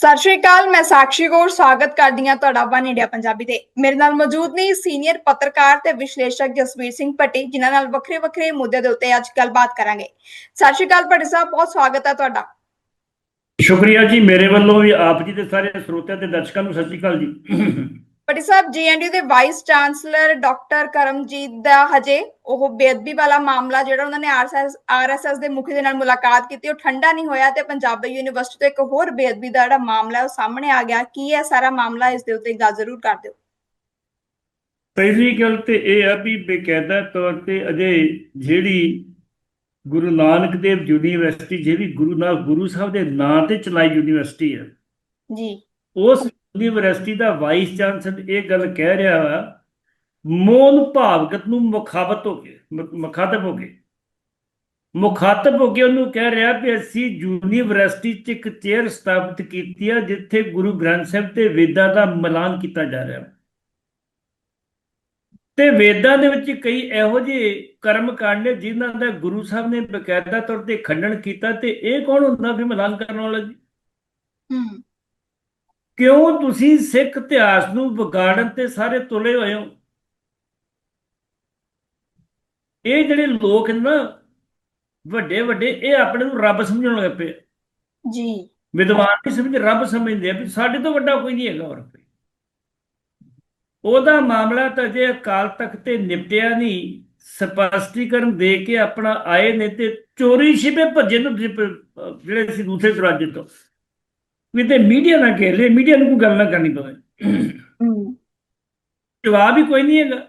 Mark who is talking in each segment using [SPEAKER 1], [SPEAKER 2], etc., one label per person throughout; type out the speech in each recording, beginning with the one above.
[SPEAKER 1] ਸਤਿ ਸ਼੍ਰੀ ਅਕਾਲ, ਮੈਂ ਸਾਕਸ਼ੀ ਗੌਰ ਸਵਾਗਤ ਕਰਦੀ ਹਾਂ ਤੁਹਾਡਾ ਵਨ ਇੰਡੀਆ ਪੰਜਾਬੀ ਤੇ। ਮੇਰੇ ਨਾਲ ਮੌਜੂਦ ਨੇ ਸੀਨੀਅਰ ਪੱਤਰਕਾਰ ਤੇ ਵਿਸ਼ਲੇਸ਼ਕ ਜਸਵੀਰ ਸਿੰਘ ਭੱਟੀ, ਜਿਨ੍ਹਾਂ ਨਾਲ ਵੱਖਰੇ ਵੱਖਰੇ ਮੁੱਦੇ ਦੇ ਉੱਤੇ ਅੱਜ ਗੱਲਬਾਤ ਕਰਾਂਗੇ। ਸਤਿ ਸ਼੍ਰੀ ਅਕਾਲ ਭੱਟੀ ਸਾਹਿਬ, ਬਹੁਤ ਸਵਾਗਤ ਹੈ ਤੁਹਾਡਾ।
[SPEAKER 2] ਸ਼ੁਕਰੀਆ ਜੀ, ਮੇਰੇ ਵੱਲੋਂ ਵੀ ਆਪ ਜੀ ਦੇ ਸਾਰੇ ਸਰੋਤਿਆਂ ਤੇ ਦਰਸ਼ਕਾਂ ਨੂੰ ਸਤਿ ਸ਼੍ਰੀ ਅਕਾਲ ਜੀ।
[SPEAKER 1] ਭੱਟੀ ਸਾਹਿਬ ਜੀਐਨਯੂ ਦੇ ਵਾਈਸ ਚਾਂਸਲਰ ਡਾਕਟਰ ਕਰਮਜੀਤ ਦਾ ਹਜੇ ਉਹ ਬੇਅਦਬੀ ਵਾਲਾ ਮਾਮਲਾ ਜਿਹੜਾ ਉਹਨਾਂ ਨੇ ਆਰਐਸਐਸ ਆਰਐਸਐਸ ਦੇ ਮੁਖੀ ਦੇ ਨਾਲ ਮੁਲਾਕਾਤ ਕੀਤੀ ਉਹ ਠੰਡਾ ਨਹੀਂ ਹੋਇਆ ਤੇ ਪੰਜਾਬ ਯੂਨੀਵਰਸਿਟੀ ਤੋਂ ਇੱਕ ਹੋਰ ਬੇਅਦਬੀ ਦਾ ਜਿਹੜਾ ਮਾਮਲਾ ਉਹ ਸਾਹਮਣੇ ਆ ਗਿਆ। ਕੀ ਹੈ ਸਾਰਾ ਮਾਮਲਾ ਇਸ ਦੇ ਉੱਤੇ ਗੱਲ ਜ਼ਰੂਰ ਕਰ ਦਿਓ।
[SPEAKER 2] ਪਹਿਲੀ ਗੱਲ ਤੇ ਇਹ ਆ ਵੀ ਬੇਕਾਇਦਾ ਤੌਰ ਤੇ ਅਜੇ ਜਿਹੜੀ ਗੁਰੂ ਨਾਨਕ ਦੇਵ ਯੂਨੀਵਰਸਿਟੀ ਜਿਹੜੀ ਗੁਰੂ ਨਾਨਕ ਗੁਰੂ ਸਾਹਿਬ ਦੇ ਨਾਂ ਤੇ ਚਲਾਈ ਯੂਨੀਵਰਸਿਟੀ ਹੈ
[SPEAKER 1] ਜੀ।
[SPEAKER 2] ਉਸ ਯੂਨੀਵਰਸਿਟੀ ਦਾ ਵਾਈਸ ਚਾਂਸਲਰ ਇਹ ਗੱਲ ਕਹਿ ਰਿਹਾ ਵਾ ਮੋਨ ਭਾਵਗਤ ਨੂੰ ਮੁਖਾਬਤ ਹੋ ਕੇ ਮੁਖਾਤਬ ਹੋ ਕੇ। ਮੁਖਾਤਬ ਹੋ ਕੇ ਉਹਨੂੰ ਕਹਿ ਰਿਹਾ ਵੀ ਅਸੀਂ ਯੂਨੀਵਰਸਿਟੀ 'ਚ ਇੱਕ ਚੇਅਰ ਸਥਾਪਿਤ ਕੀਤੀ ਆ, ਜਿੱਥੇ ਗੁਰੂ ਗ੍ਰੰਥ ਸਾਹਿਬ ਤੇ ਵੇਦਾਂ ਦਾ ਮਿਲਾਨ ਕੀਤਾ ਜਾ ਰਿਹਾ। ਤੇ ਵੇਦਾਂ ਦੇ ਵਿੱਚ ਕਈ ਇਹੋ ਜਿਹੇ ਕਰਮ ਕਾਂਡ ਨੇ ਜਿਨ੍ਹਾਂ ਦਾ ਗੁਰੂ ਸਾਹਿਬ ਨੇ ਬਕਾਇਦਾ ਤੌਰ ਤੇ ਖੰਡਨ ਕੀਤਾ ਤੇ ਇਹ ਕੌਣ ਹੁੰਦਾ ਫਿਰ ਮਿਲਾਨ ਕਰਨ ਵਾਲਾ ਜੀ?
[SPEAKER 1] ਹੂੰ।
[SPEAKER 2] ਕਿਉਂ ਤੁਸੀਂ ਸਿੱਖ ਇਤਿਹਾਸ ਨੂੰ ਵਿਗਾੜਨ ਤੇ ਸਾਰੇ ਤੁਲੇ ਹੋਏ ਹੋ? ਇਹ ਜਿਹੜੇ ਲੋਕ ਨੇ ਵੱਡੇ ਵੱਡੇ ਇਹ ਆਪਣੇ ਨੂੰ ਰੱਬ ਸਮਝਣ ਲੱਗ ਪਏ।
[SPEAKER 1] ਜੀ।
[SPEAKER 2] ਵਿਦਵਾਨ ਨਹੀਂ ਸਮਝ ਰੱਬ ਸਮਝਦੇ ਆ ਵੀ ਸਾਡੇ ਤੋਂ ਵੱਡਾ ਕੋਈ ਨਹੀਂ ਹੈਗਾ ਹੋਰ ਕੋਈ। ਉਹਦਾ ਮਾਮਲਾ ਤਾਂ ਜੇ ਅਕਾਲ ਤਖਤ ਤੇ ਨਿਪਟਿਆ ਨਹੀਂ। ਸਪਸ਼ਟੀਕਰਨ ਦੇ ਕੇ ਆਪਣਾ ਆਏ ਨੇ ਤੇ ਚੋਰੀ ਛਿਪੇ ਭੱਜੇ ਨੂੰ ਜਿਹੜੇ ਸੀ ਦੂਸਰੇ ਦਰਵਾਜ਼ੇ ਤੋਂ। ਵੀ ਤੇ ਮੀਡੀਆ ਨਾ ਘੇਰ ਲੈ ਮੀਡੀਆ ਨੂੰ ਕੋਈ ਗੱਲ ਨਾ ਕਰਨੀ ਪਵੇ। ਜਵਾਬ ਹੀ ਕੋਈ ਨਹੀਂ ਹੈਗਾ।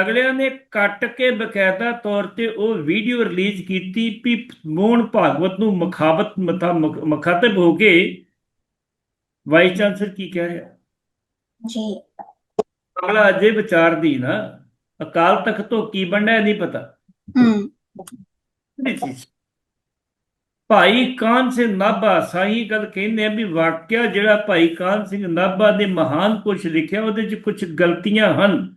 [SPEAKER 2] ਅਗਲਿਆਂ ਨੇ ਕੱਟ ਕੇ ਬਕਾਇਦਾ ਤੌਰ ਤੇ ਉਹ ਵੀਡੀਓ ਰਿਲੀਜ਼ ਕੀਤੀ ਵੀ ਮੋਹਨ ਭਾਗਵਤ ਨੂੰ ਮੁਖਾਬਤ ਮਤਾ ਮੁਖ- ਮੁਖਾਤਬ ਹੋ ਕੇ ਵਾਈਸ ਚਾਂਸਲਰ ਕੀ ਕਹਿ ਰਿਹਾ?
[SPEAKER 1] ਜੀ।
[SPEAKER 2] ਅਗਲਾ ਅਜੇ ਵਿਚਾਰਦੀ ਨਾ ਅਕਾਲ ਤਖਤ ਤੋਂ ਕੀ ਬਣਨਾ ਨਹੀਂ ਪਤਾ।
[SPEAKER 1] ਹੂੰ।
[SPEAKER 2] ਭਾਈ ਕਾਨ ਸਿੰਘ ਨਾਭਾ ਸਾਈ ਗੱਲ ਕਹਿੰਦੇ ਆ ਵੀ ਵਾਕਿਆ ਜਿਹੜਾ ਭਾਈ ਕਾਨ ਸਿੰਘ ਨਾਭਾ ਨੇ ਮਹਾਨ ਕੁਛ ਲਿਖਿਆ ਉਹਦੇ 'ਚ ਕੁਝ ਗਲਤੀਆਂ ਹਨ।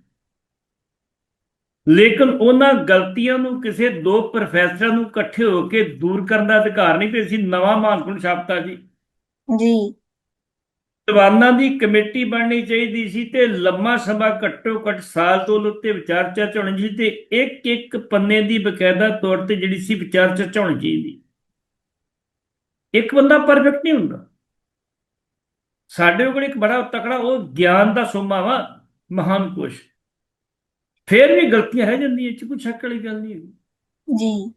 [SPEAKER 2] ਲੇਕਿਨ ਉਹਨਾਂ ਗਲਤੀਆਂ ਨੂੰ ਕਿਸੇ ਦੋ ਪ੍ਰੋਫੈਸਰਾਂ ਨੂੰ ਇਕੱਠੇ ਹੋ ਕੇ ਦੂਰ ਕਰਨ ਦਾ ਅਧਿਕਾਰ ਨਹੀਂ ਤੇ ਅਸੀਂ ਨਵਾਂ ਮਾਨਕੁਨ ਛਾਪਤਾ ਜੀ।
[SPEAKER 1] ਜੀ।
[SPEAKER 2] ਵਿਦਵਾਨਾਂ ਦੀ ਕਮੇਟੀ ਬਣਨੀ ਚਾਹੀਦੀ ਸੀ ਤੇ ਲੰਮਾ ਸਮਾਂ ਘੱਟੋ ਘੱਟ ਸਾਲ ਤੋਂ ਉੱਤੇ ਵਿਚਾਰ ਚਰਚਾ ਹੋਣੀ ਸੀ ਤੇ ਇੱਕ ਇੱਕ ਪੰਨੇ ਦੀ ਬਕਾਇਦਾ ਤੌਰ ਤੇ ਜਿਹੜੀ ਸੀ ਵਿਚਾਰ ਚਰਚਾ ਹੋਣੀ ਚਾਹੀਦੀ। ਇੱਕ ਬੰਦਾ ਪਰਫੈਕਟ ਨਹੀਂ ਹੁੰਦਾ। ਸਾਡੇ ਕੋਲ ਇੱਕ ਬੜਾ ਤਕੜਾ ਉਹ ਗਿਆਨ ਦਾ ਸੋਮਾ ਵਾ ਮਹਾਨ ਕੋਸ਼। ਫੇਰ ਵੀ ਗਲਤੀਆਂ ਰਹਿ ਜਾਂਦੀਆਂ ਚ ਕੋਈ ਸ਼ੱਕ ਵਾਲੀ ਗੱਲ ਨਹੀਂ
[SPEAKER 1] ਜੀ।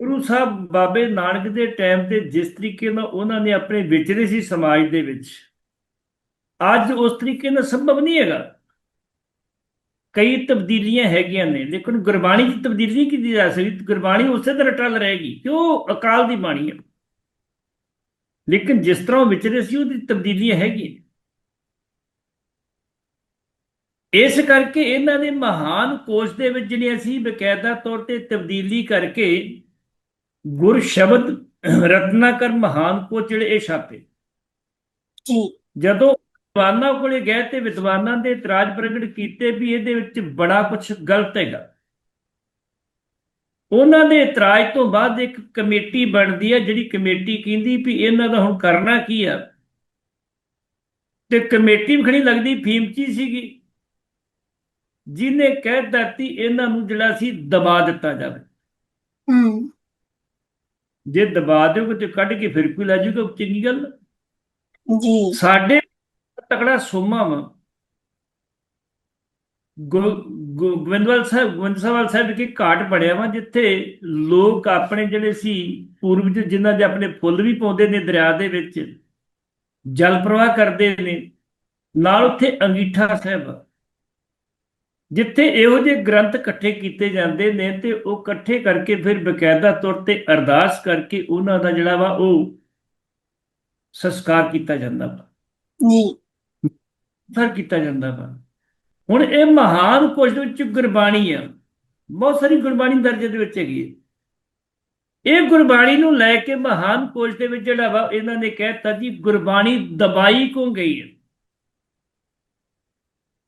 [SPEAKER 2] ਗੁਰੂ ਸਾਹਿਬ ਬਾਬੇ ਨਾਨਕ ਦੇ ਟਾਈਮ ਤੇ ਜਿਸ ਤਰੀਕੇ ਨਾਲ ਉਹਨਾਂ ਨੇ ਆਪਣੇ ਵਿਚਰੇ ਸੀ ਸਮਾਜ ਦੇ ਵਿੱਚ ਅੱਜ ਉਸ ਤਰੀਕੇ ਨਾਲ ਸੰਭਵ ਨਹੀਂ ਹੈਗਾ। ਕਈ ਤਬਦੀਲੀਆਂ ਹੈਗੀਆਂ ਨੇ ਲੇਕਿਨ ਗੁਰਬਾਣੀ ਦੀ ਤਬਦੀਲੀ ਕੀਤੀ ਜਾ ਸਕਦੀ। ਗੁਰਬਾਣੀ ਉਸੇ ਤਰ੍ਹਾਂ ਟਲ ਰਹੇਗੀ ਕਿਉਂ? ਅਕਾਲ ਦੀ ਬਾਣੀ ਹੈ ਲੇਕਿਨ ਜਿਸ ਤਰ੍ਹਾਂ ਉਹ ਵਿਚਰੇ ਸੀ ਉਹਦੀ ਤਬਦੀਲੀਆਂ ਹੈਗੀਆਂ। ਇਸ ਕਰਕੇ ਇਹਨਾਂ ਨੇ ਮਹਾਨ ਕੋਸ਼ ਦੇ ਵਿੱਚ ਜਿਹੜੀ ਅਸੀਂ ਬਕਾਇਦਾ ਤੌਰ ਤੇ ਤਬਦੀਲੀ ਕਰਕੇ ਗੁਰ ਸ਼ਬਦ ਰਤਨਾਕਰ ਮਹਾਨ ਕੋ ਜਿਹੜੇ ਇਹ ਛਾਪੇ।
[SPEAKER 1] ਜੀ।
[SPEAKER 2] ਜਦੋਂ ਵਿਦਵਾਨਾਂ ਕੋਲੇ ਗਏ ਤੇ ਵਿਦਵਾਨਾਂ ਦੇ ਇਤਰਾਜ਼ ਪ੍ਰਗਟ ਕੀਤੇ ਵੀ ਇਹਦੇ ਵਿੱਚ ਬੜਾ ਕੁਝ ਗਲਤ ਹੈਗਾ। ਉਹਨਾਂ ਦੇ ਇਤਰਾਜ਼ ਤੋਂ ਬਾਅਦ ਇੱਕ ਕਮੇਟੀ ਬਣਦੀ ਹੈ ਜਿਹੜੀ ਕਮੇਟੀ ਕਹਿੰਦੀ ਵੀ ਇਹਨਾਂ ਦਾ ਹੁਣ ਕਰਨਾ ਕੀ ਆ। ਤੇ ਕਮੇਟੀ ਵੀ ਖੜੀ ਲੱਗਦੀ ਫੀਮਚੀ ਸੀਗੀ। ਜਿਹਨੇ ਕਹਿ ਦਿੱਤੀ ਇਹਨਾਂ ਨੂੰ ਜਿਹੜਾ ਸੀ ਦਬਾ ਦਿੱਤਾ ਜਾਵੇ।
[SPEAKER 1] ਹੂੰ।
[SPEAKER 2] ਜੇ ਦਬਾ ਦਿਓਗੇ ਤੇ ਕੱਢ ਕੇ ਫਿਰ ਕੋਈ ਲੈ ਜਾਊਗਾ ਚੰਗੀ ਗੱਲ।
[SPEAKER 1] ਜੀ।
[SPEAKER 2] ਸਾਡੇ ਤਕੜਾ ਸੋਮਾ ਵਾ। ਗੋਬਿੰਦਵਾਲ ਸਾਹਿਬ ਗੋਬਿੰਦਵਾਲ ਸਾਹਿਬ ਕਿ ਘਾਟ ਬਣਿਆ ਵਾ ਜਿੱਥੇ ਲੋਕ ਆਪਣੇ ਜਿਹੜੇ ਸੀ ਪੂਰਵਜ ਜਿਨ੍ਹਾਂ ਦੇ ਆਪਣੇ ਫੁੱਲ ਵੀ ਪਾਉਂਦੇ ਨੇ ਦਰਿਆ ਦੇ ਵਿੱਚ ਜਲ ਪ੍ਰਵਾਹ ਕਰਦੇ ਨੇ ਨਾਲ ਉੱਥੇ ਅੰਗੀਠਾ ਸਾਹਿਬ। ਜਿੱਥੇ ਇਹੋ ਜਿਹੇ ਗ੍ਰੰਥ ਇਕੱਠੇ ਕੀਤੇ ਜਾਂਦੇ ਨੇ ਤੇ ਉਹ ਇਕੱਠੇ ਕਰਕੇ ਫਿਰ ਬਕਾਇਦਾ ਤੌਰ ਤੇ ਅਰਦਾਸ ਕਰਕੇ ਉਹਨਾਂ ਦਾ ਜਿਹੜਾ ਵਾ ਉਹ ਸੰਸਕਾਰ ਕੀਤਾ ਜਾਂਦਾ ਵਾ
[SPEAKER 1] ਜੀ
[SPEAKER 2] ਸਰ ਕੀਤਾ ਜਾਂਦਾ ਵਾ ਹੁਣ ਇਹ ਮਹਾਨ ਕੋਸ਼ ਦੇ ਵਿੱਚ ਗੁਰਬਾਣੀ ਆ। ਬਹੁਤ ਸਾਰੀ ਗੁਰਬਾਣੀ ਦਰਜੇ ਦੇ ਵਿੱਚ ਹੈਗੀ ਹੈ ਇਹ ਗੁਰਬਾਣੀ ਨੂੰ ਲੈ ਕੇ ਮਹਾਨ ਕੋਸ਼ ਦੇ ਵਿੱਚ ਜਿਹੜਾ ਵਾ, ਇਹਨਾਂ ਨੇ ਕਹਿਤਾ ਜੀ, ਗੁਰਬਾਣੀ ਦਬਾਈ ਕੋ ਗਈ ਹੈ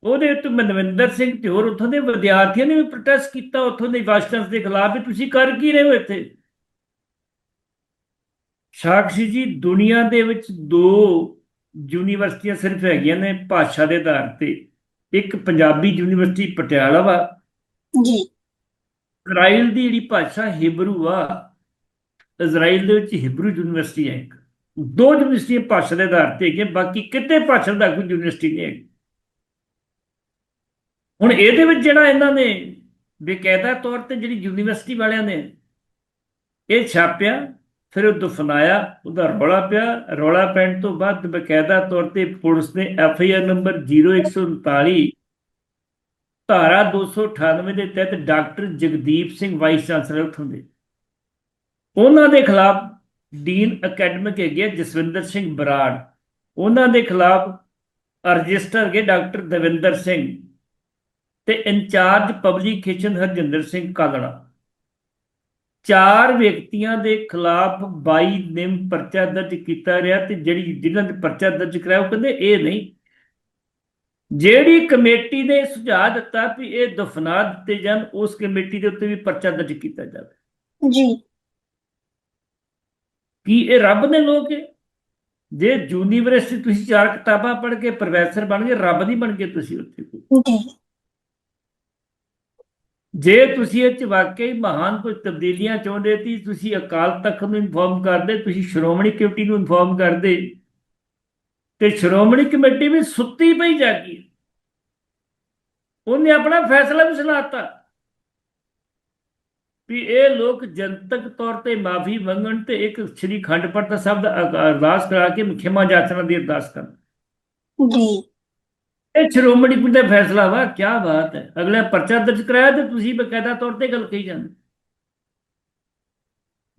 [SPEAKER 2] ਉਹਦੇ ਉੱਤੇ ਮਨਵਿੰਦਰ ਸਿੰਘ ਤੇ ਹੋਰ ਉੱਥੋਂ ਦੇ ਵਿਦਿਆਰਥੀਆਂ ਨੇ ਵੀ ਪ੍ਰੋਟੈਸਟ ਕੀਤਾ, ਉੱਥੋਂ ਦੇ ਵਾਸ਼ਟਨਸ ਦੇ ਖਿਲਾਫ ਵੀ। ਤੁਸੀਂ ਕਰ ਕੀ ਰਹੇ ਹੋ ਇੱਥੇ? ਸਾਕਸ਼ੀ ਜੀ, ਦੁਨੀਆ ਦੇ ਵਿੱਚ ਦੋ ਯੂਨੀਵਰਸਿਟੀਆਂ ਸਿਰਫ ਹੈਗੀਆਂ ਨੇ ਭਾਸ਼ਾ ਦੇ ਆਧਾਰ ਤੇ। ਇੱਕ ਪੰਜਾਬੀ ਯੂਨੀਵਰਸਿਟੀ ਪਟਿਆਲਾ ਵਾ।
[SPEAKER 3] ਜੀ।
[SPEAKER 2] ਇਜ਼ਰਾਈਲ ਦੀ ਜਿਹੜੀ ਭਾਸ਼ਾ ਹਿਬਰੂ ਆ ਇਜ਼ਰਾਈਲ ਦੇ ਵਿੱਚ ਹਿਬਰੂ ਯੂਨੀਵਰਸਿਟੀ ਹੈ ਇੱਕ। ਦੋ ਯੂਨੀਵਰਸਿਟੀਆਂ ਭਾਸ਼ਾ ਦੇ ਆਧਾਰ ਤੇ ਹੈਗੀਆਂ ਬਾਕੀ ਕਿਤੇ ਭਾਸ਼ਾ ਦਾ ਕੋਈ ਯੂਨੀਵਰਸਿਟੀ ਨਹੀਂ ਹੈਗੀ। ਹੁਣ ਇਹਦੇ ਵਿੱਚ ਜਿਹੜਾ ਇਹਨਾਂ ਨੇ ਬੇਕਾਇਦਾ ਤੌਰ ਤੇ ਜਿਹੜੀ ਯੂਨੀਵਰਸਿਟੀ ਵਾਲਿਆਂ ਨੇ ਇਹ ਛਾਪਿਆ ਫਿਰ ਉਹ ਦਫਨਾਇਆ, ਉਹਦਾ ਰੌਲਾ ਪਿਆ। ਰੌਲਾ ਪੈਣ ਤੋਂ ਬਾਅਦ ਬਕਾਇਦਾ ਤੌਰ ਤੇ ਪੁਲਿਸ ਨੇ ਐਫ ਆਈ ਆਰ ਨੰਬਰ 0139 ਧਾਰਾ 298 ਦੇ ਤਹਿਤ doctor Jagdeep Singh, vice chancellor ਉੱਥੋਂ ਦੇ। ਉਹਨਾਂ ਦੇ ਖਿਲਾਫ ਡੀਨ ਅਕੈਡਮਿਕ ਹੈਗੇ ਆ, ਜਸਵਿੰਦਰ ਸਿੰਘ ਬਰਾੜ। ਉਹਨਾਂ ਦੇ ਖਿਲਾਫ ਰਜਿਸਟਰ ਹੈਗੇ ਡਾਕਟਰ ਦਵਿੰਦਰ ਸਿੰਘ ਤੇ ਇੰਚਾਰਜ ਪਬਲਿਕੇਸ਼ਨ ਹਰਜਿੰਦਰ ਸਿੰਘ ਕਾਲੜਾ। ਚਾਰ ਵਿਅਕਤੀਆਂ ਦੇ ਖਿਲਾਫ 22 ਨਿੰਮ ਪਰਚਾ ਦਰਜ ਕੀਤਾ ਰਿਹਾ ਤੇ ਜਿਹੜੀ ਜਿਨ੍ਹਾਂ ਨੇ ਪਰਚਾ ਦਰਜ ਕਰਾਇਆ ਉਹ ਕਹਿੰਦੇ ਇਹ ਨਹੀਂ। ਜਿਹੜੀ ਕਮੇਟੀ ਨੇ ਸੁਝਾਅ ਦਿੱਤਾ ਵੀ ਇਹ ਦਫਨਾ ਦਿੱਤੇ ਜਾਣ ਉਸ ਕਮੇਟੀ ਦੇ ਉੱਤੇ ਵੀ ਪਰਚਾ ਦਰਜ ਕੀਤਾ ਜਾਵੇ।
[SPEAKER 3] ਜੀ।
[SPEAKER 2] ਕੀ ਇਹ ਰੱਬ ਨੇ ਲੋਕ ਹੈ? ਜੇ ਯੂਨੀਵਰਸਿਟੀ ਤੁਸੀਂ ਚਾਰ ਕਿਤਾਬਾਂ ਪੜ੍ਹ ਕੇ ਪ੍ਰੋਫੈਸਰ ਬਣ ਗਏ ਰੱਬ ਨਹੀਂ ਬਣ ਗਏ ਤੁਸੀਂ ਉੱਥੇ।
[SPEAKER 3] ਜੀ।
[SPEAKER 2] ਜੇ ਤੁਸੀਂ ਇਹ ਚ ਵਾਕਈ ਮਹਾਨ ਕੋਈ ਤਬਦੀਲੀਆਂ ਚਾਹੁੰਦੇ ਸੀ ਤੁਸੀਂ ਅਕਾਲ ਤਖਤ ਨੂੰ ਇਨਫੋਰਮ ਕਰਦੇ, ਤੁਸੀਂ ਸ਼੍ਰੋਮਣੀ ਕਮੇਟੀ ਨੂੰ ਇਨਫੋਰਮ ਕਰਦੇ, ਤੇ ਸ਼੍ਰੋਮਣੀ ਕਮੇਟੀ ਵੀ ਸੁੱਤੀ ਪਈ ਜਾਗੀ। ਉਹਨੇ ਆਪਣਾ ਫੈਸਲਾ ਵੀ ਸੁਣਾਤਾ ਵੀ ਇਹ ਲੋਕ ਜਨਤਕ ਤੌਰ ਤੇ ਮਾਫੀ ਮੰਗਣ ਤੇ ਇੱਕ ਸ੍ਰੀ ਖੰਡ ਪਾਠ ਸਾਹਿਬ ਦਾ ਅਰਦਾਸ ਕਰਾ ਕੇ ਖਿਮਾ ਜਾਚਨਾ ਦੀ ਅਰਦਾਸ ਕਰਨ।
[SPEAKER 3] ਜੀ।
[SPEAKER 2] ਇਹ ਸ਼੍ਰੋਮਣੀ ਕਮੇਟੀ ਦਾ ਫੈਸਲਾ ਵਾ ਕੀ ਬਾਤ ਹੈ। ਅਗਲਾ ਪਰਚਾ ਦਰਜ ਕਰਾਇਆ ਤੇ ਤੁਸੀਂ ਬਕਾਇਦਾ ਤੌਰ ਤੇ ਗੱਲ ਕਹੀ ਜਾਂਦੇ।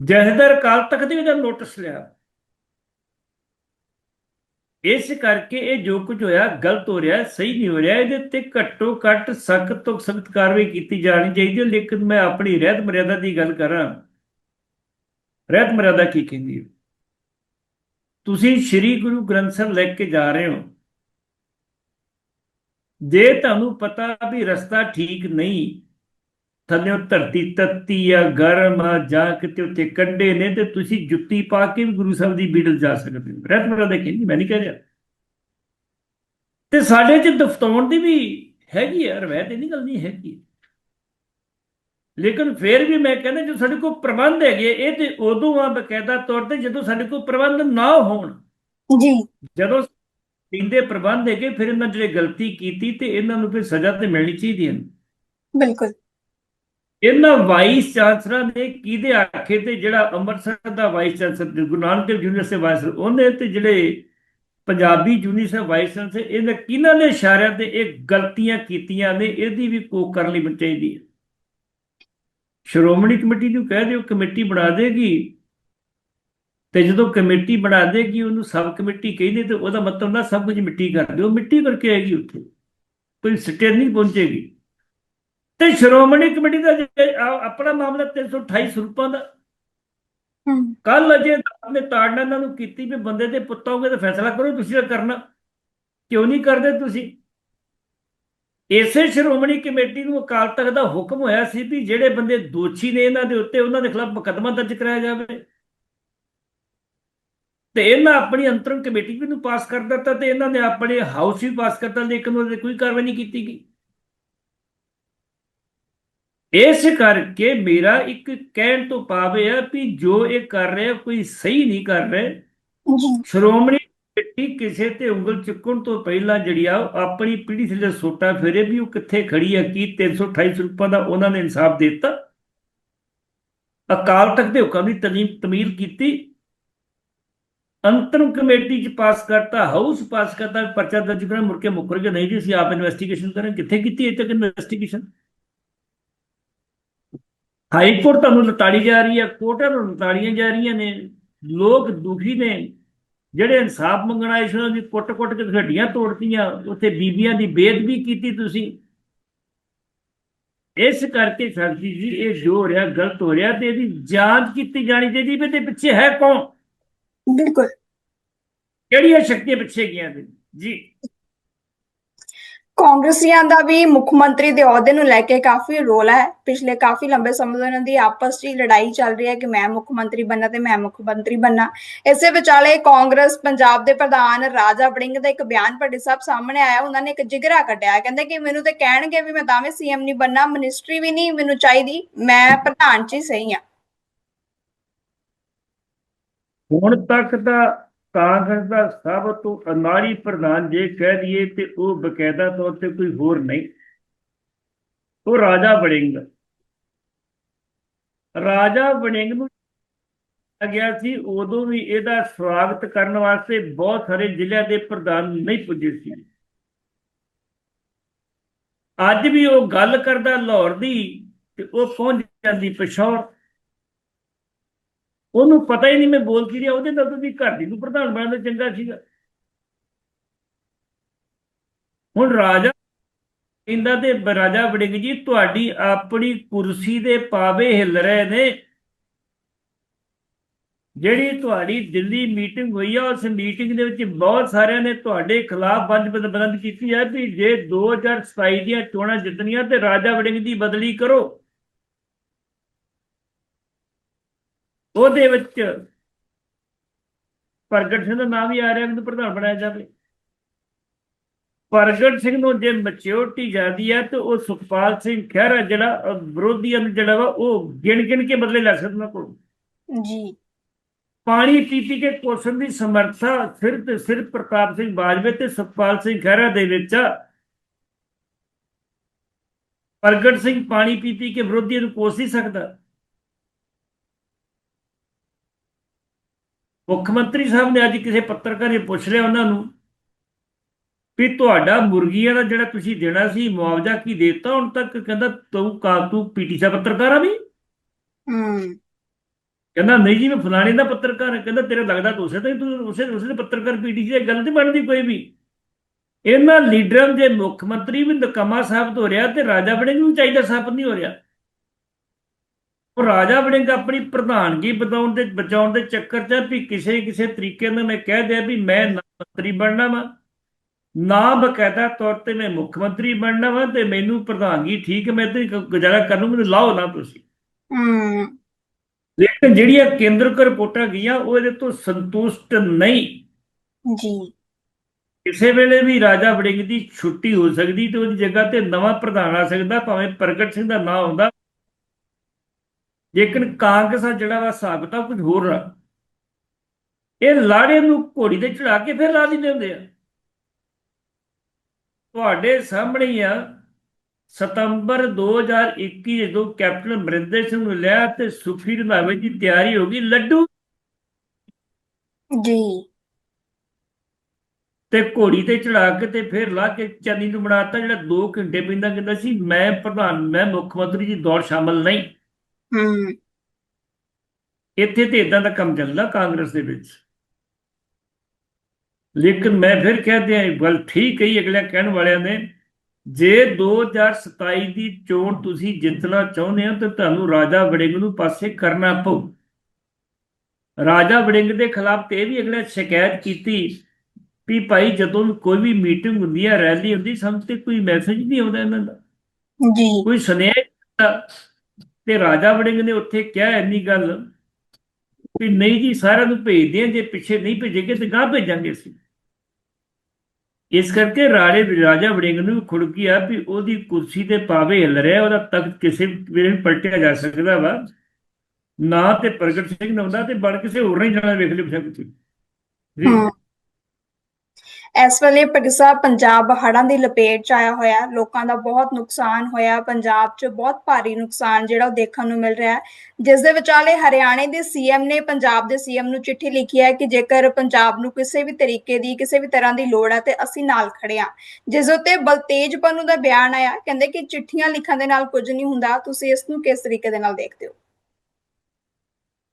[SPEAKER 2] ਜਹਦਰ ਕਾਲ ਤੱਕ ਦੇ ਇਹਦਾ ਨੋਟਿਸ ਲਿਆ। ਇਸ ਕਰਕੇ ਇਹ ਜੋ ਕੁਝ ਹੋਇਆ, ਗਲਤ ਹੋ ਰਿਹਾ, ਸਹੀ ਨਹੀਂ ਹੋ ਰਿਹਾ, ਇਹਦੇ ਤੇ ਘੱਟੋ ਘੱਟ ਸਖਤ ਤੋਂ ਸਖਤ ਕਾਰਵਾਈ ਕੀਤੀ ਜਾਣੀ ਚਾਹੀਦੀ ਹੈ। ਲੇਕਿਨ ਮੈਂ ਆਪਣੀ ਰਹਿਤ ਮਰਿਆਦਾ ਦੀ ਗੱਲ ਕਰਾਂ। ਰਹਿਤ ਮਰਿਆਦਾ ਕੀ ਕਹਿੰਦੀ ਹੈ? ਤੁਸੀਂ ਸ੍ਰੀ ਗੁਰੂ ਗ੍ਰੰਥ ਸਾਹਿਬ ਲੈ ਕੇ ਜਾ ਰਹੇ ਹੋ। ਜੇ ਤੁਹਾਨੂੰ ਪਤਾ ਵੀ ਰਸਤਾ ਠੀਕ ਨਹੀਂ ਥੱਲੇ ਧਰਤੀ ਤੱਤੀ ਆ ਗਰਮ ਆ ਜਾਂ ਕਿਤੇ ਉੱਤੇ ਕੰਡੇ ਨੇ ਤੇ ਤੁਸੀਂ ਜੁੱਤੀ ਪਾ ਕੇ ਵੀ ਗੁਰੂ ਸਾਹਿਬ ਦੀ ਬੀੜਲ ਜਾ ਸਕਦੇ ਹੋ। ਰਹਿਤ ਮੇਰਾ ਦੇਖੀ ਨਹੀਂ ਮੈਂ ਨਹੀਂ ਕਹਿ ਰਿਹਾ। ਤੇ ਸਾਡੇ ਚ ਦਫਤੌਣ ਦੀ ਵੀ ਹੈਗੀ ਆ ਰਵਾਇਤ ਇਹ ਨਹੀਂ ਗੱਲ ਨਹੀਂ ਹੈਗੀ। ਲੇਕਿਨ ਫਿਰ ਵੀ ਮੈਂ ਕਹਿੰਦਾ ਜੋ ਸਾਡੇ ਕੋਲ ਪ੍ਰਬੰਧ ਹੈਗੇ ਇਹ ਤੇ ਉਦੋਂ ਆ ਬਕਾਇਦਾ ਤੌਰ ਤੇ ਜਦੋਂ ਸਾਡੇ ਕੋਲ ਪ੍ਰਬੰਧ ਨਾ ਹੋਣ
[SPEAKER 3] ਜੀ।
[SPEAKER 2] ਜਦੋਂ ਇੰਦੇ ਪ੍ਰਬੰਧ ਹੈਗੇ ਫਿਰ ਇਹਨਾਂ ਜਿਹੜੇ ਗਲਤੀ ਕੀਤੀ ਤੇ ਇਹਨਾਂ ਨੂੰ ਫਿਰ ਸਜ਼ਾ ਤੇ ਮਿਲਣੀ ਚਾਹੀਦੀ ਹੈ
[SPEAKER 3] ਬਿਲਕੁਲ।
[SPEAKER 2] ਇਹਨਾਂ ਵਾਈਸ ਚਾਂਸਲਰ ਨੇ ਕਿਹਦੇ ਆਖੇ ਤੇ ਜਿਹੜਾ ਅੰਮ੍ਰਿਤਸਰ ਦਾ vice chancellor Guru Nanak Dev university vice ਉਹਨੇ ਤੇ ਜਿਹੜੇ ਪੰਜਾਬੀ ਯੂਨੀਵਰਸਿਟੀ ਵਾਈਸ ਚਾਂਸਲਰ ਇਹਨਾਂ ਕਿਹਨਾਂ ਨੇ ਇਸ਼ਾਰਿਆਂ ਤੇ ਇਹ ਗਲਤੀਆਂ ਕੀਤੀਆਂ ਨੇ ਇਹਦੀ ਵੀ ਕੋਕ ਕਰਨ ਲਈ ਚਾਹੀਦੀ ਹੈ। ਸ਼੍ਰੋਮਣੀ ਕਮੇਟੀ ਨੂੰ ਕਹਿ ਦਿਓ ਕਮੇਟੀ ਬਣਾ ਦੇਗੀ ਤੇ ਜਦੋਂ ਕਮੇਟੀ ਬਣਾ ਦੇਗੀ ਉਹਨੂੰ ਸਬ ਕਮੇਟੀ ਕਹਿੰਦੇ ਤੇ ਉਹਦਾ ਮਤਲਬ ਨਾ ਸਭ ਕੁਝ ਮਿੱਟੀ ਕਰ ਦਿਓ ਮਿੱਟੀ ਕਰਕੇ ਆਏਗੀ ਉੱਥੇ। ਕੋਈ ਸਟੇਜ ਨਹੀਂ ਪਹੁੰਚੇਗੀ। ਤੇ ਸ਼੍ਰੋਮਣੀ ਕਮੇਟੀ ਦਾ ਆਪਣਾ ਮਾਮਲਾ 328 ਸਰੂਪਾਂ ਦਾ। ਕੱਲ ਅਜੇ ਆਪਣੇ ਤਾੜਨਾ ਇਹਨਾਂ ਨੂੰ ਕੀਤੀ ਵੀ ਬੰਦੇ ਦੇ ਪੁੱਤ ਹੋਗੇ ਤਾਂ ਫੈਸਲਾ ਕਰੋ ਤੁਸੀਂ ਕਰਨਾ। ਕਿਉਂ ਨਹੀਂ ਕਰਦੇ ਤੁਸੀਂ? ਇਸੇ ਸ਼੍ਰੋਮਣੀ ਕਮੇਟੀ ਨੂੰ ਅਕਾਲ ਤਖਤ ਦਾ ਹੁਕਮ ਹੋਇਆ ਸੀ ਵੀ ਜਿਹੜੇ ਬੰਦੇ ਦੋਸ਼ੀ ਨੇ ਇਹਨਾਂ ਦੇ ਉੱਤੇ ਉਹਨਾਂ ਦੇ ਖਿਲਾਫ ਮੁਕੱਦਮਾ ਦਰਜ ਕਰਾਇਆ ਜਾਵੇ। ਤੇ ਇਹਨਾਂ ਆਪਣੀ ਅੰਤਰਮ ਕਮੇਟੀ ਵੀ ਨੂੰ ਪਾਸ ਕਰ ਦਿੱਤਾ ਤੇ ਇਹਨਾਂ ਨੇ ਆਪਣੇ ਹਾਊਸ ਵੀ ਪਾਸ ਕਰਤਾ ਲੇਕਿਨ ਉਹਦੇ ਕੋਈ ਕਾਰਵਾਈ ਨਹੀਂ ਕੀਤੀ ਗਈ। ਇਸ ਕਰਕੇ ਮੇਰਾ ਇੱਕ ਕਹਿਣ ਤੋਂ ਭਾਵ ਇਹ ਹੈ ਵੀ ਜੋ ਇਹ ਕਰ ਰਿਹਾ ਕੋਈ ਸਹੀ ਨਹੀਂ ਕਰ ਰਿਹਾ। ਸ਼੍ਰੋਮਣੀ ਕਮੇਟੀ ਕਿਸੇ ਤੇ ਉਂਗਲ ਚੁੱਕਣ ਤੋਂ ਪਹਿਲਾਂ ਜਿਹੜੀ ਆ ਆਪਣੀ ਪੀੜ੍ਹੀ ਥੱਲੇ ਸੋਟਾ ਫੇਰੇ ਵੀ ਉਹ ਕਿੱਥੇ ਖੜੀ ਹੈ ਕੀ 328 ਰੁਪਏ ਦਾ ਉਹਨਾਂ ਨੇ ਇਨਸਾਫ ਦਿੱਤਾ। ਅਕਾਲ ਤਖਤ ਦੇ ਹੁਕਮ ਦੀ ਤਲੀਮ ਤਮੀਲ ਕੀਤੀ ਅੰਤਰਮ ਕਮੇਟੀ ਚ ਪਾਸ ਕਰਤਾ, ਹਾਊਸ ਪਾਸ ਕਰਤਾ, ਪਰਚਾ ਦਰਜ ਕਰਾਂ ਮੁੜ ਕੇ ਮੁਕਰ ਕੇ ਨਹੀਂ ਜੀ, ਅਸੀਂ ਆਪ ਇਨਵੈਸਟੀਗੇਸ਼ਨ ਕਰਾਂ ਕਿੱਥੇ ਕੀਤੀ ਇਹ ਤੱਕ ਇਨਵੈਸਟੀਗੇਸ਼ਨ ਹਾਈ ਕੋਰਟ ਤੁਹਾਨੂੰ ਲਤਾੜੀ ਜਾ ਰਹੀ ਹੈ ਕੋਰਟਾਂ ਨੂੰ ਲਤਾੜੀਆਂ ਜਾ ਰਹੀਆਂ ਨੇ। ਲੋਕ ਦੁਖੀ ਨੇ। ਜਿਹੜੇ ਇਨਸਾਫ ਮੰਗਣ ਆਏ ਸੀ, ਉਹਨਾਂ ਦੀ ਕੁੱਟ-ਕੁੱਟ ਕੇ ਹੱਡੀਆਂ ਤੋੜਤੀਆਂ। ਉੱਥੇ ਬੀਬੀਆਂ ਦੀ ਬੇਅਦਬੀ ਕੀਤੀ ਤੁਸੀਂ। ਇਸ ਕਰਕੇ ਸਰਜੀ ਜੀ, ਇਹ ਜੋ ਹੋ ਰਿਹਾ, ਗਲਤ ਹੋ ਰਿਹਾ ਤੇ ਇਹਦੀ ਜਾਂਚ ਕੀਤੀ ਜਾਣੀ ਚਾਹੀਦੀ ਵੀ ਇਹਦੇ ਪਿੱਛੇ ਹੈ ਕੌਣ?
[SPEAKER 3] ਬਿਲਕੁਲ।
[SPEAKER 2] ਕਿਹੜੀਆਂ ਸ਼ਕਤੀਆਂ ਪਿੱਛੇ ਗਈਆਂ ਨੇ? ਜੀ।
[SPEAKER 1] ਕਾਂਗਰਸੀਆਂ ਦਾ ਵੀ ਮੁੱਖ ਮੰਤਰੀ ਦੇ ਅਹੁਦੇ ਨੂੰ ਲੈ ਕੇ ਕਾਫੀ ਰੋਲਾ ਹੈ। ਪਿਛਲੇ ਕਾਫੀ ਲੰਬੇ ਸਮੇਂ ਤੋਂ ਇਹਨਾਂ ਦੀ ਆਪਸ 'ਚ ਹੀ ਲੜਾਈ ਚੱਲ ਰਹੀ ਹੈ ਕਿ ਮੈਂ ਮੁੱਖ ਮੰਤਰੀ ਬੰਨਾ ਤੇ ਮੈਂ ਮੁੱਖ ਮੰਤਰੀ ਬੰਨਾ ਇਸੇ ਵਿਚਾਲੇ ਕਾਂਗਰਸ ਪੰਜਾਬ ਦੇ ਪ੍ਰਧਾਨ ਰਾਜਾ ਵੜਿੰਗ ਦਾ ਇੱਕ ਬਿਆਨ ਪੱਟੀ ਸਾਹਿਬ ਸਾਹਮਣੇ ਆਇਆ। ਉਹਨਾਂ ਨੇ ਇੱਕ ਜਿਗਰਾ ਕੱਢਿਆ। ਕਹਿੰਦੇ ਕਿ ਮੈਨੂੰ ਤੇ ਕਹਿਣਗੇ ਵੀ ਮੈਂ ਤਾਂ ਵੀ ਸੀਐਮ ਨਹੀਂ ਬੰਨਾ ਮਿਨਿਸਟਰੀ ਵੀ ਨਹੀਂ ਮੈਨੂੰ ਚਾਹੀਦੀ। ਮੈਂ ਪ੍ਰਧਾਨ 'ਚ ਹੀ ਸਹੀ ਹਾਂ।
[SPEAKER 2] ਹੁਣ ਤੱਕ ਦਾ ਕਾਂਗਰਸ ਦਾ ਸਭ ਤੋਂ ਅਨਾੜੀ ਪ੍ਰਧਾਨ ਜੇ ਕਹਿ ਦਈਏ ਤੇ ਉਹ ਬਕਾਇਦਾ ਤੌਰ ਤੇ ਕੋਈ ਹੋਰ ਨਹੀਂ। ਉਹ ਰਾਜਾ ਵੜਿੰਗ। ਰਾਜਾ ਵੜਿੰਗ ਨੂੰ ਗਿਆ ਸੀ, ਉਦੋਂ ਵੀ ਇਹਦਾ ਸਵਾਗਤ ਕਰਨ ਵਾਸਤੇ ਬਹੁਤ ਸਾਰੇ ਜ਼ਿਲ੍ਹਿਆਂ ਦੇ ਪ੍ਰਧਾਨ ਨਹੀਂ ਪੁੱਜੇ ਸੀ। ਅੱਜ ਵੀ ਉਹ ਗੱਲ ਕਰਦਾ ਲਾਹੌਰ ਦੀ ਤੇ ਉਹ ਪਹੁੰਚ ਜਾਂਦੀ ਪਿਸ਼ੌਰ ਉਹਨੂੰ ਪਤਾ ਹੀ ਨਹੀਂ ਮੈਂ ਬੋਲ ਕੀ ਰਿਹਾ, ਉਹਦੇ ਨਾਲ ਤਾਂ ਘਰ ਦੀ ਨੂੰ ਪ੍ਰਧਾਨ ਬਣਾਉਣਾ ਚੰਗਾ ਸੀਗਾ। ਹੁਣ ਰਾਜਾ ਕਹਿੰਦਾ ਤੇ ਰਾਜਾ ਵੜਿੰਗ ਜੀ, ਤੁਹਾਡੀ ਆਪਣੀ ਕੁਰਸੀ ਦੇ ਪਾਵੇ ਹਿੱਲ ਰਹੇ ਨੇ। ਜਿਹੜੀ ਤੁਹਾਡੀ ਦਿੱਲੀ ਮੀਟਿੰਗ ਹੋਈ ਆ, ਉਸ ਮੀਟਿੰਗ ਦੇ ਵਿੱਚ ਬਹੁਤ ਸਾਰਿਆਂ ਨੇ ਤੁਹਾਡੇ ਖਿਲਾਫ ਬੰਦ ਬਲੰਦ ਕੀਤੀ ਹੈ ਵੀ ਜੇ 2027 ਦੀਆਂ ਚੋਣਾਂ ਜਿੱਤਣੀਆਂ ਤੇ ਰਾਜਾ ਵੜਿੰਗ ਦੀ ਬਦਲੀ ਕਰੋ। ਉਹਦੇ ਵਿੱਚ ਪ੍ਰਗਟ ਸਿੰਘ ਦਾ ਨਾਮ ਵੀ ਆ ਰਿਹਾ ਕਿ ਪ੍ਰਧਾਨ ਬਣਾਇਆ ਜਾਵੇ। ਪ੍ਰਗਟ ਸਿੰਘ ਨੂੰ ਜੇ ਮੈਚਿਓਰਟੀ ਜਾਂਦੀ ਹੈ ਤੇ ਉਹ ਸੁਖਪਾਲ ਸਿੰਘ ਖਹਿਰਾ ਜਿਹੜਾ ਵਿਰੋਧੀਆਂ ਨੂੰ ਜਿਹੜਾ ਵਾ ਉਹ ਗਿਣ ਗਿਣ ਕੇ ਬਦਲੇ ਲੈ ਸਕਦਾ ਕੋਲ।
[SPEAKER 1] ਜੀ।
[SPEAKER 2] ਪਾਣੀ ਪੀ ਪੀ ਕੇ ਕੋਸਣ ਦੀ ਸਮਰੱਥਾ ਸਿਰਫ ਤੇ ਸਿਰਫ ਪ੍ਰਤਾਪ ਸਿੰਘ ਬਾਜਵੇ ਤੇ ਸੁਖਪਾਲ ਸਿੰਘ ਖਹਿਰਾ ਦੇ ਵਿੱਚ ਆ। ਪ੍ਰਗਟ ਸਿੰਘ ਪਾਣੀ ਪੀ ਪੀ ਕੇ ਵਿਰੋਧੀਆਂ ਨੂੰ ਕੋਸ ਨਹੀਂ ਸਕਦਾ। ਮੁੱਖ ਮੰਤਰੀ ਸਾਹਿਬ ਨੇ ਅੱਜ ਕਿਸੇ ਪੱਤਰਕਾਰ ਨੇ ਪੁੱਛ ਲਿਆ ਉਹਨਾਂ ਨੂੰ ਵੀ ਤੁਹਾਡਾ ਮੁਰਗੀਆਂ ਦਾ ਜਿਹੜਾ ਤੁਸੀਂ ਦੇਣਾ ਸੀ ਮੁਆਵਜ਼ਾ ਕੀ ਦੇਤਾ? ਹੁਣ ਤੱਕ ਕਹਿੰਦਾ ਤੂੰ ਕਾ ਤੂੰ ਪੀਟੀ ਸਾਹਿਬ ਪੱਤਰਕਾਰ ਆ ਵੀ?
[SPEAKER 1] ਹੂੰ।
[SPEAKER 2] ਕਹਿੰਦਾ ਨਹੀਂ ਜੀ ਮੈਂ ਫਲਾਣੇ ਦਾ ਪੱਤਰਕਾਰ ਹਾਂ ਕਹਿੰਦਾ ਤੇਰੇ ਲੱਗਦਾ ਤੂੰ ਉਸੇ ਤਾਂ ਤੂੰ ਉਸੇ ਉਸੇ ਦੇ ਪੱਤਰਕਾਰ ਪੀਟੀ ਦੀ ਗੱਲ ਨਹੀਂ ਬਣਦੀ ਕੋਈ ਵੀ। ਇਹਨਾਂ ਲੀਡਰਾਂ ਦੇ ਮੁੱਖ ਮੰਤਰੀ ਵੀ ਨਕਮਾ ਸਾਬਤ ਹੋ ਰਿਹਾ ਤੇ ਰਾਜਾ ਵੜਿੰਗ ਨੂੰ ਚਾਹੀਦਾ ਸਾਬਤ ਨਹੀਂ ਹੋ ਰਿਹਾ। ਉਹ ਰਾਜਾ ਵੜਿੰਗ ਆਪਣੀ ਪ੍ਰਧਾਨਗੀ ਬਤਾਉਣ ਦੇ ਬਚਾਉਣ ਦੇ ਚੱਕਰ 'ਚ ਵੀ ਕਿਸੇ ਕਿਸੇ ਤਰੀਕੇ ਨਾਲ ਮੈਂ ਕਹਿ ਦਿਆ ਵੀ ਮੈਂ ਨਾ ਮੰਤਰੀ ਬਣਨਾ ਵਾ। ਨਾ ਬਕਾਇਦਾ ਤੌਰ ਤੇ ਮੈਂ ਮੁੱਖ ਮੰਤਰੀ ਬਣਨਾ ਵਾ ਤੇ ਮੈਨੂੰ ਪ੍ਰਧਾਨਗੀ ਠੀਕ ਮੈਂ ਤੇ ਗੁਜ਼ਾਰਾ ਕਰ ਲੂੰ ਮੈਨੂੰ ਲਾਓ ਨਾ ਤੁਸੀਂ।
[SPEAKER 1] ਹੂੰ।
[SPEAKER 2] ਲੇਕਿਨ ਜਿਹੜੀਆਂ ਕੇਂਦਰਕ ਰਿਪੋਰਟਾਂ ਗਈਆਂ ਉਹ ਇਹਦੇ ਤੋਂ ਸੰਤੁਸ਼ਟ ਨਹੀਂ।
[SPEAKER 1] ਜੀ।
[SPEAKER 2] ਕਿਸੇ ਵੇਲੇ ਵੀ ਰਾਜਾ ਵੜਿੰਗ ਦੀ ਛੁੱਟੀ ਹੋ ਸਕਦੀ ਤੇ ਉਹਦੀ ਜਗ੍ਹਾ ਤੇ ਨਵਾਂ ਪ੍ਰਧਾਨ ਆ ਸਕਦਾ ਭਾਵੇਂ ਪ੍ਰਗਟ ਸਿੰਘ ਦਾ ਨਾਂ ਹੁੰਦਾ ਲੇਕਿਨ ਕਾਂਗਰਸ ਆ ਜਿਹੜਾ ਵਾ ਸਾਬਤਾ ਕੁਝ ਹੋਰ ਆ। ਇਹ ਲਾੜੇ ਨੂੰ ਘੋੜੀ ਤੇ ਚੜਾ ਕੇ ਫਿਰ ਲਾ ਦਿੰਦੇ ਹੁੰਦੇ ਆ। ਤੁਹਾਡੇ ਸਾਹਮਣੇ ਆ ਸਤੰਬਰ 2021 ਜਦੋਂ ਕੈਪਟਨ ਅਮਰਿੰਦਰ ਸਿੰਘ ਨੂੰ ਲਿਆ ਤੇ ਸੁਖੀ ਰੰਧਾਵੇ ਦੀ ਤਿਆਰੀ ਹੋ ਗਈ ਲੱਡੂ।
[SPEAKER 1] ਜੀ।
[SPEAKER 2] ਤੇ ਘੋੜੀ ਤੇ ਚੜਾ ਕੇ ਤੇ ਫਿਰ ਲਾ ਕੇ ਚੰਨੀ ਨੂੰ ਬਣਾਤਾ ਜਿਹੜਾ 2 ਘੰਟੇ ਪੈਂਦਾ ਕਹਿੰਦਾ ਸੀ ਮੈਂ ਪ੍ਰਧਾਨ ਮੈਂ ਮੁੱਖ ਮੰਤਰੀ ਦੀ ਦੌੜ ਸ਼ਾਮਲ ਨਹੀਂ।
[SPEAKER 1] ਹੂੰ।
[SPEAKER 2] ਇੱਥੇ ਤੇ ਇਦਾਂ ਦਾ ਕੰਮ ਚੱਲਦਾ ਕਾਂਗਰਸ ਦੇ ਵਿੱਚ। ਲੇਕਿਨ ਮੈਂ ਫਿਰ ਕਹਤੇ ਹਾਂ ਗੱਲ ਠੀਕ ਹੈ ਅਗਲੇ ਕਹਿਣ ਵਾਲਿਆਂ ਨੇ ਜੇ 2027 ਦੀ ਚੋਣ ਤੁਸੀਂ ਜਿੱਤਣਾ ਚਾਹੁੰਦੇ ਹੋ ਤਾਂ ਤੁਹਾਨੂੰ ਰਾਜਾ ਵੜਿੰਗ ਨੂੰ ਪਾਸੇ ਕਰਨਾ ਪਊ। ਰਾਜਾ ਵੜਿੰਗ ਦੇ ਖਿਲਾਫ ਤੇ ਵੀ ਅਗਲੇ ਸ਼ਿਕਾਇਤ ਕੀਤੀ ਵੀ ਭਾਈ ਜਦੋਂ ਕੋਈ ਵੀ ਮੀਟਿੰਗ ਹੁੰਦੀ ਹੈ ਰੈਲੀ ਹੁੰਦੀ ਸਾਨੂੰ ਤੇ ਕੋਈ ਮੈਸੇਜ ਨਹੀਂ ਆਉਂਦਾ ਇਹਨਾਂ ਦਾ।
[SPEAKER 1] ਜੀ।
[SPEAKER 2] ਕੋਈ ਸੁਨੇਹਾ। ਤੇ ਰਾਜਾ ਵੜਿੰਗ ਨੇ ਉੱਥੇ ਕਿਹਾ ਇੰਨੀ ਗੱਲ ਵੀ ਨਹੀਂ ਜੀ, ਸਾਰਿਆਂ ਨੂੰ ਭੇਜਦੇ ਆ ਜੇ ਪਿੱਛੇ ਨਹੀਂ ਭੇਜੇਗੇ ਤੇ ਗਾਹ ਭੇਜਾਂਗੇ ਅਸੀਂ। ਇਸ ਕਰਕੇ ਰਾੜੇ ਰਾਜਾ ਵੜਿੰਗ ਨੂੰ ਖੁੜਕੀ ਆ ਵੀ ਉਹਦੀ ਕੁਰਸੀ ਤੇ ਪਾਵੇ ਹਿੱਲ ਰਿਹਾ, ਉਹਦਾ ਤਖਤ ਕਿਸੇ ਵੇਲੇ ਪਲਟਿਆ ਜਾ ਸਕਦਾ ਵਾ। ਨਾ ਤੇ ਪ੍ਰਗਟ ਸਿੰਘ ਨੇ ਹੁੰਦਾ ਤੇ ਬੜ ਕਿਸੇ ਹੋਰ ਨਹੀਂ ਜਾਣਾ ਵੇਖ ਲਿਓ ਫਿਰ ਤੁਸੀਂ ਜੀ
[SPEAKER 1] ਇਸ ਵੇਲੇ ਪਟਿਸਾ ਪੰਜਾਬ ਹੜ੍ਹਾਂ ਦੀ ਲਪੇਟ ਚ ਆਇਆ ਹੋਇਆ, ਲੋਕਾਂ ਦਾ ਬਹੁਤ ਨੁਕਸਾਨ ਹੋਇਆ, ਪੰਜਾਬ 'ਚ ਬਹੁਤ ਭਾਰੀ ਨੁਕਸਾਨ ਜਿਹੜਾ ਉਹ ਦੇਖਣ ਨੂੰ ਮਿਲ ਰਿਹਾ ਹੈ। ਜਿਸ ਦੇ ਵਿਚਾਲੇ ਹਰਿਆਣੇ ਦੇ ਸੀਐਮ ਨੇ, ਪੰਜਾਬ ਦੇ ਸੀਐਮ ਨੂੰ ਚਿੱਠੀ ਲਿਖੀ ਹੈ ਕਿ ਜੇਕਰ ਪੰਜਾਬ ਨੂੰ ਕਿਸੇ ਵੀ ਤਰੀਕੇ ਦੀ, ਕਿਸੇ ਵੀ ਤਰ੍ਹਾਂ ਦੀ ਲੋੜ ਹੈ ਤੇ ਅਸੀਂ ਨਾਲ ਖੜੇ ਹਾਂ। ਜਿਸ ਉੱਤੇ ਬਲਤੇਜ ਪੰਨੂ ਦਾ ਬਿਆਨ ਆਇਆ, ਕਹਿੰਦੇ ਕਿ ਚਿੱਠੀਆਂ ਲਿਖਣ ਦੇ ਨਾਲ ਕੁਝ ਨਹੀਂ ਹੁੰਦਾ, ਤੁਸੀਂ ਇਸ ਨੂੰ ਕਿਸ ਤਰੀਕੇ ਦੇ ਨਾਲ ਦੇਖਦੇ ਹੋ?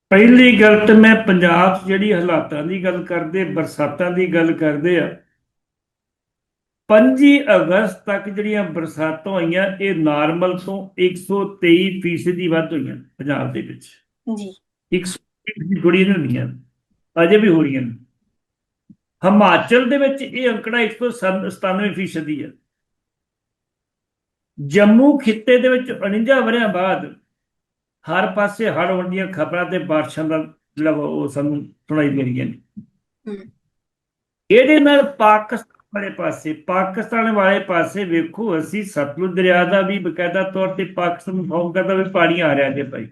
[SPEAKER 2] ਪਹਿਲੀ ਗੱਲ ਤੇ ਮੈਂ ਪੰਜਾਬ 'ਚ ਜਿਹੜੀ ਹਾਲਾਤਾਂ ਦੀ ਗੱਲ ਕਰਦੇ, ਬਰਸਾਤਾਂ ਦੀ ਗੱਲ ਕਰਦੇ ਆ 25 ਅਗਸਤ ਤੱਕ ਜਿਹੜੀਆਂ ਬਰਸਾਤਾਂ ਹੋਈਆਂ ਇਹ ਨਾਰਮਲ ਤੋਂ 123 ਫੀਸਦੀ ਵੱਧ ਹੋਈਆਂ ਪੰਜਾਬ ਦੇ ਵਿੱਚ।
[SPEAKER 1] ਜੀ।
[SPEAKER 2] 120 ਥੋੜੀਆਂ ਨਹੀਂ ਹੋਈਆਂ ਅਜੇ ਵੀ ਹੋ ਰਹੀਆਂ ਨੇ। ਹਿਮਾਚਲ ਦੇ ਵਿੱਚ ਇਹ ਅੰਕੜਾ 197 ਫੀਸਦੀ ਹੈ। ਜੰਮੂ ਖਿੱਤੇ ਦੇ ਵਿੱਚ 49 ਵਰਿਆਂ ਬਾਅਦ ਹਰ ਪਾਸੇ ਹੜ੍ਹ ਹੋਣ ਦੀਆਂ ਖਬਰਾਂ ਤੇ ਬਾਰਿਸ਼ਾਂ ਦਾ ਜਿਹੜਾ ਉਹ ਸਾਨੂੰ ਸੁਣਾਈ ਦੇ ਰਹੀਆਂ ਨੇ। ਇਹਦੇ ਨਾਲ ਪਾਕਿਸਤਾਨ ਵਾਲੇ ਪਾਸੇ ਪਾਕਿਸਤਾਨ ਵਾਲੇ ਪਾਸੇ ਵੇਖੋ ਅਸੀਂ ਸਤਲੁਜ ਦਰਿਆ ਦਾ ਵੀ ਬਕਾਇਦਾ ਤੌਰ ਤੇ ਪਾਕਿਸਤਾਨ ਨੂੰ ਫੋਨ ਕਰਦਾ ਵੀ ਪਾਣੀ ਆ ਰਿਹਾ ਜੇ ਭਾਈ।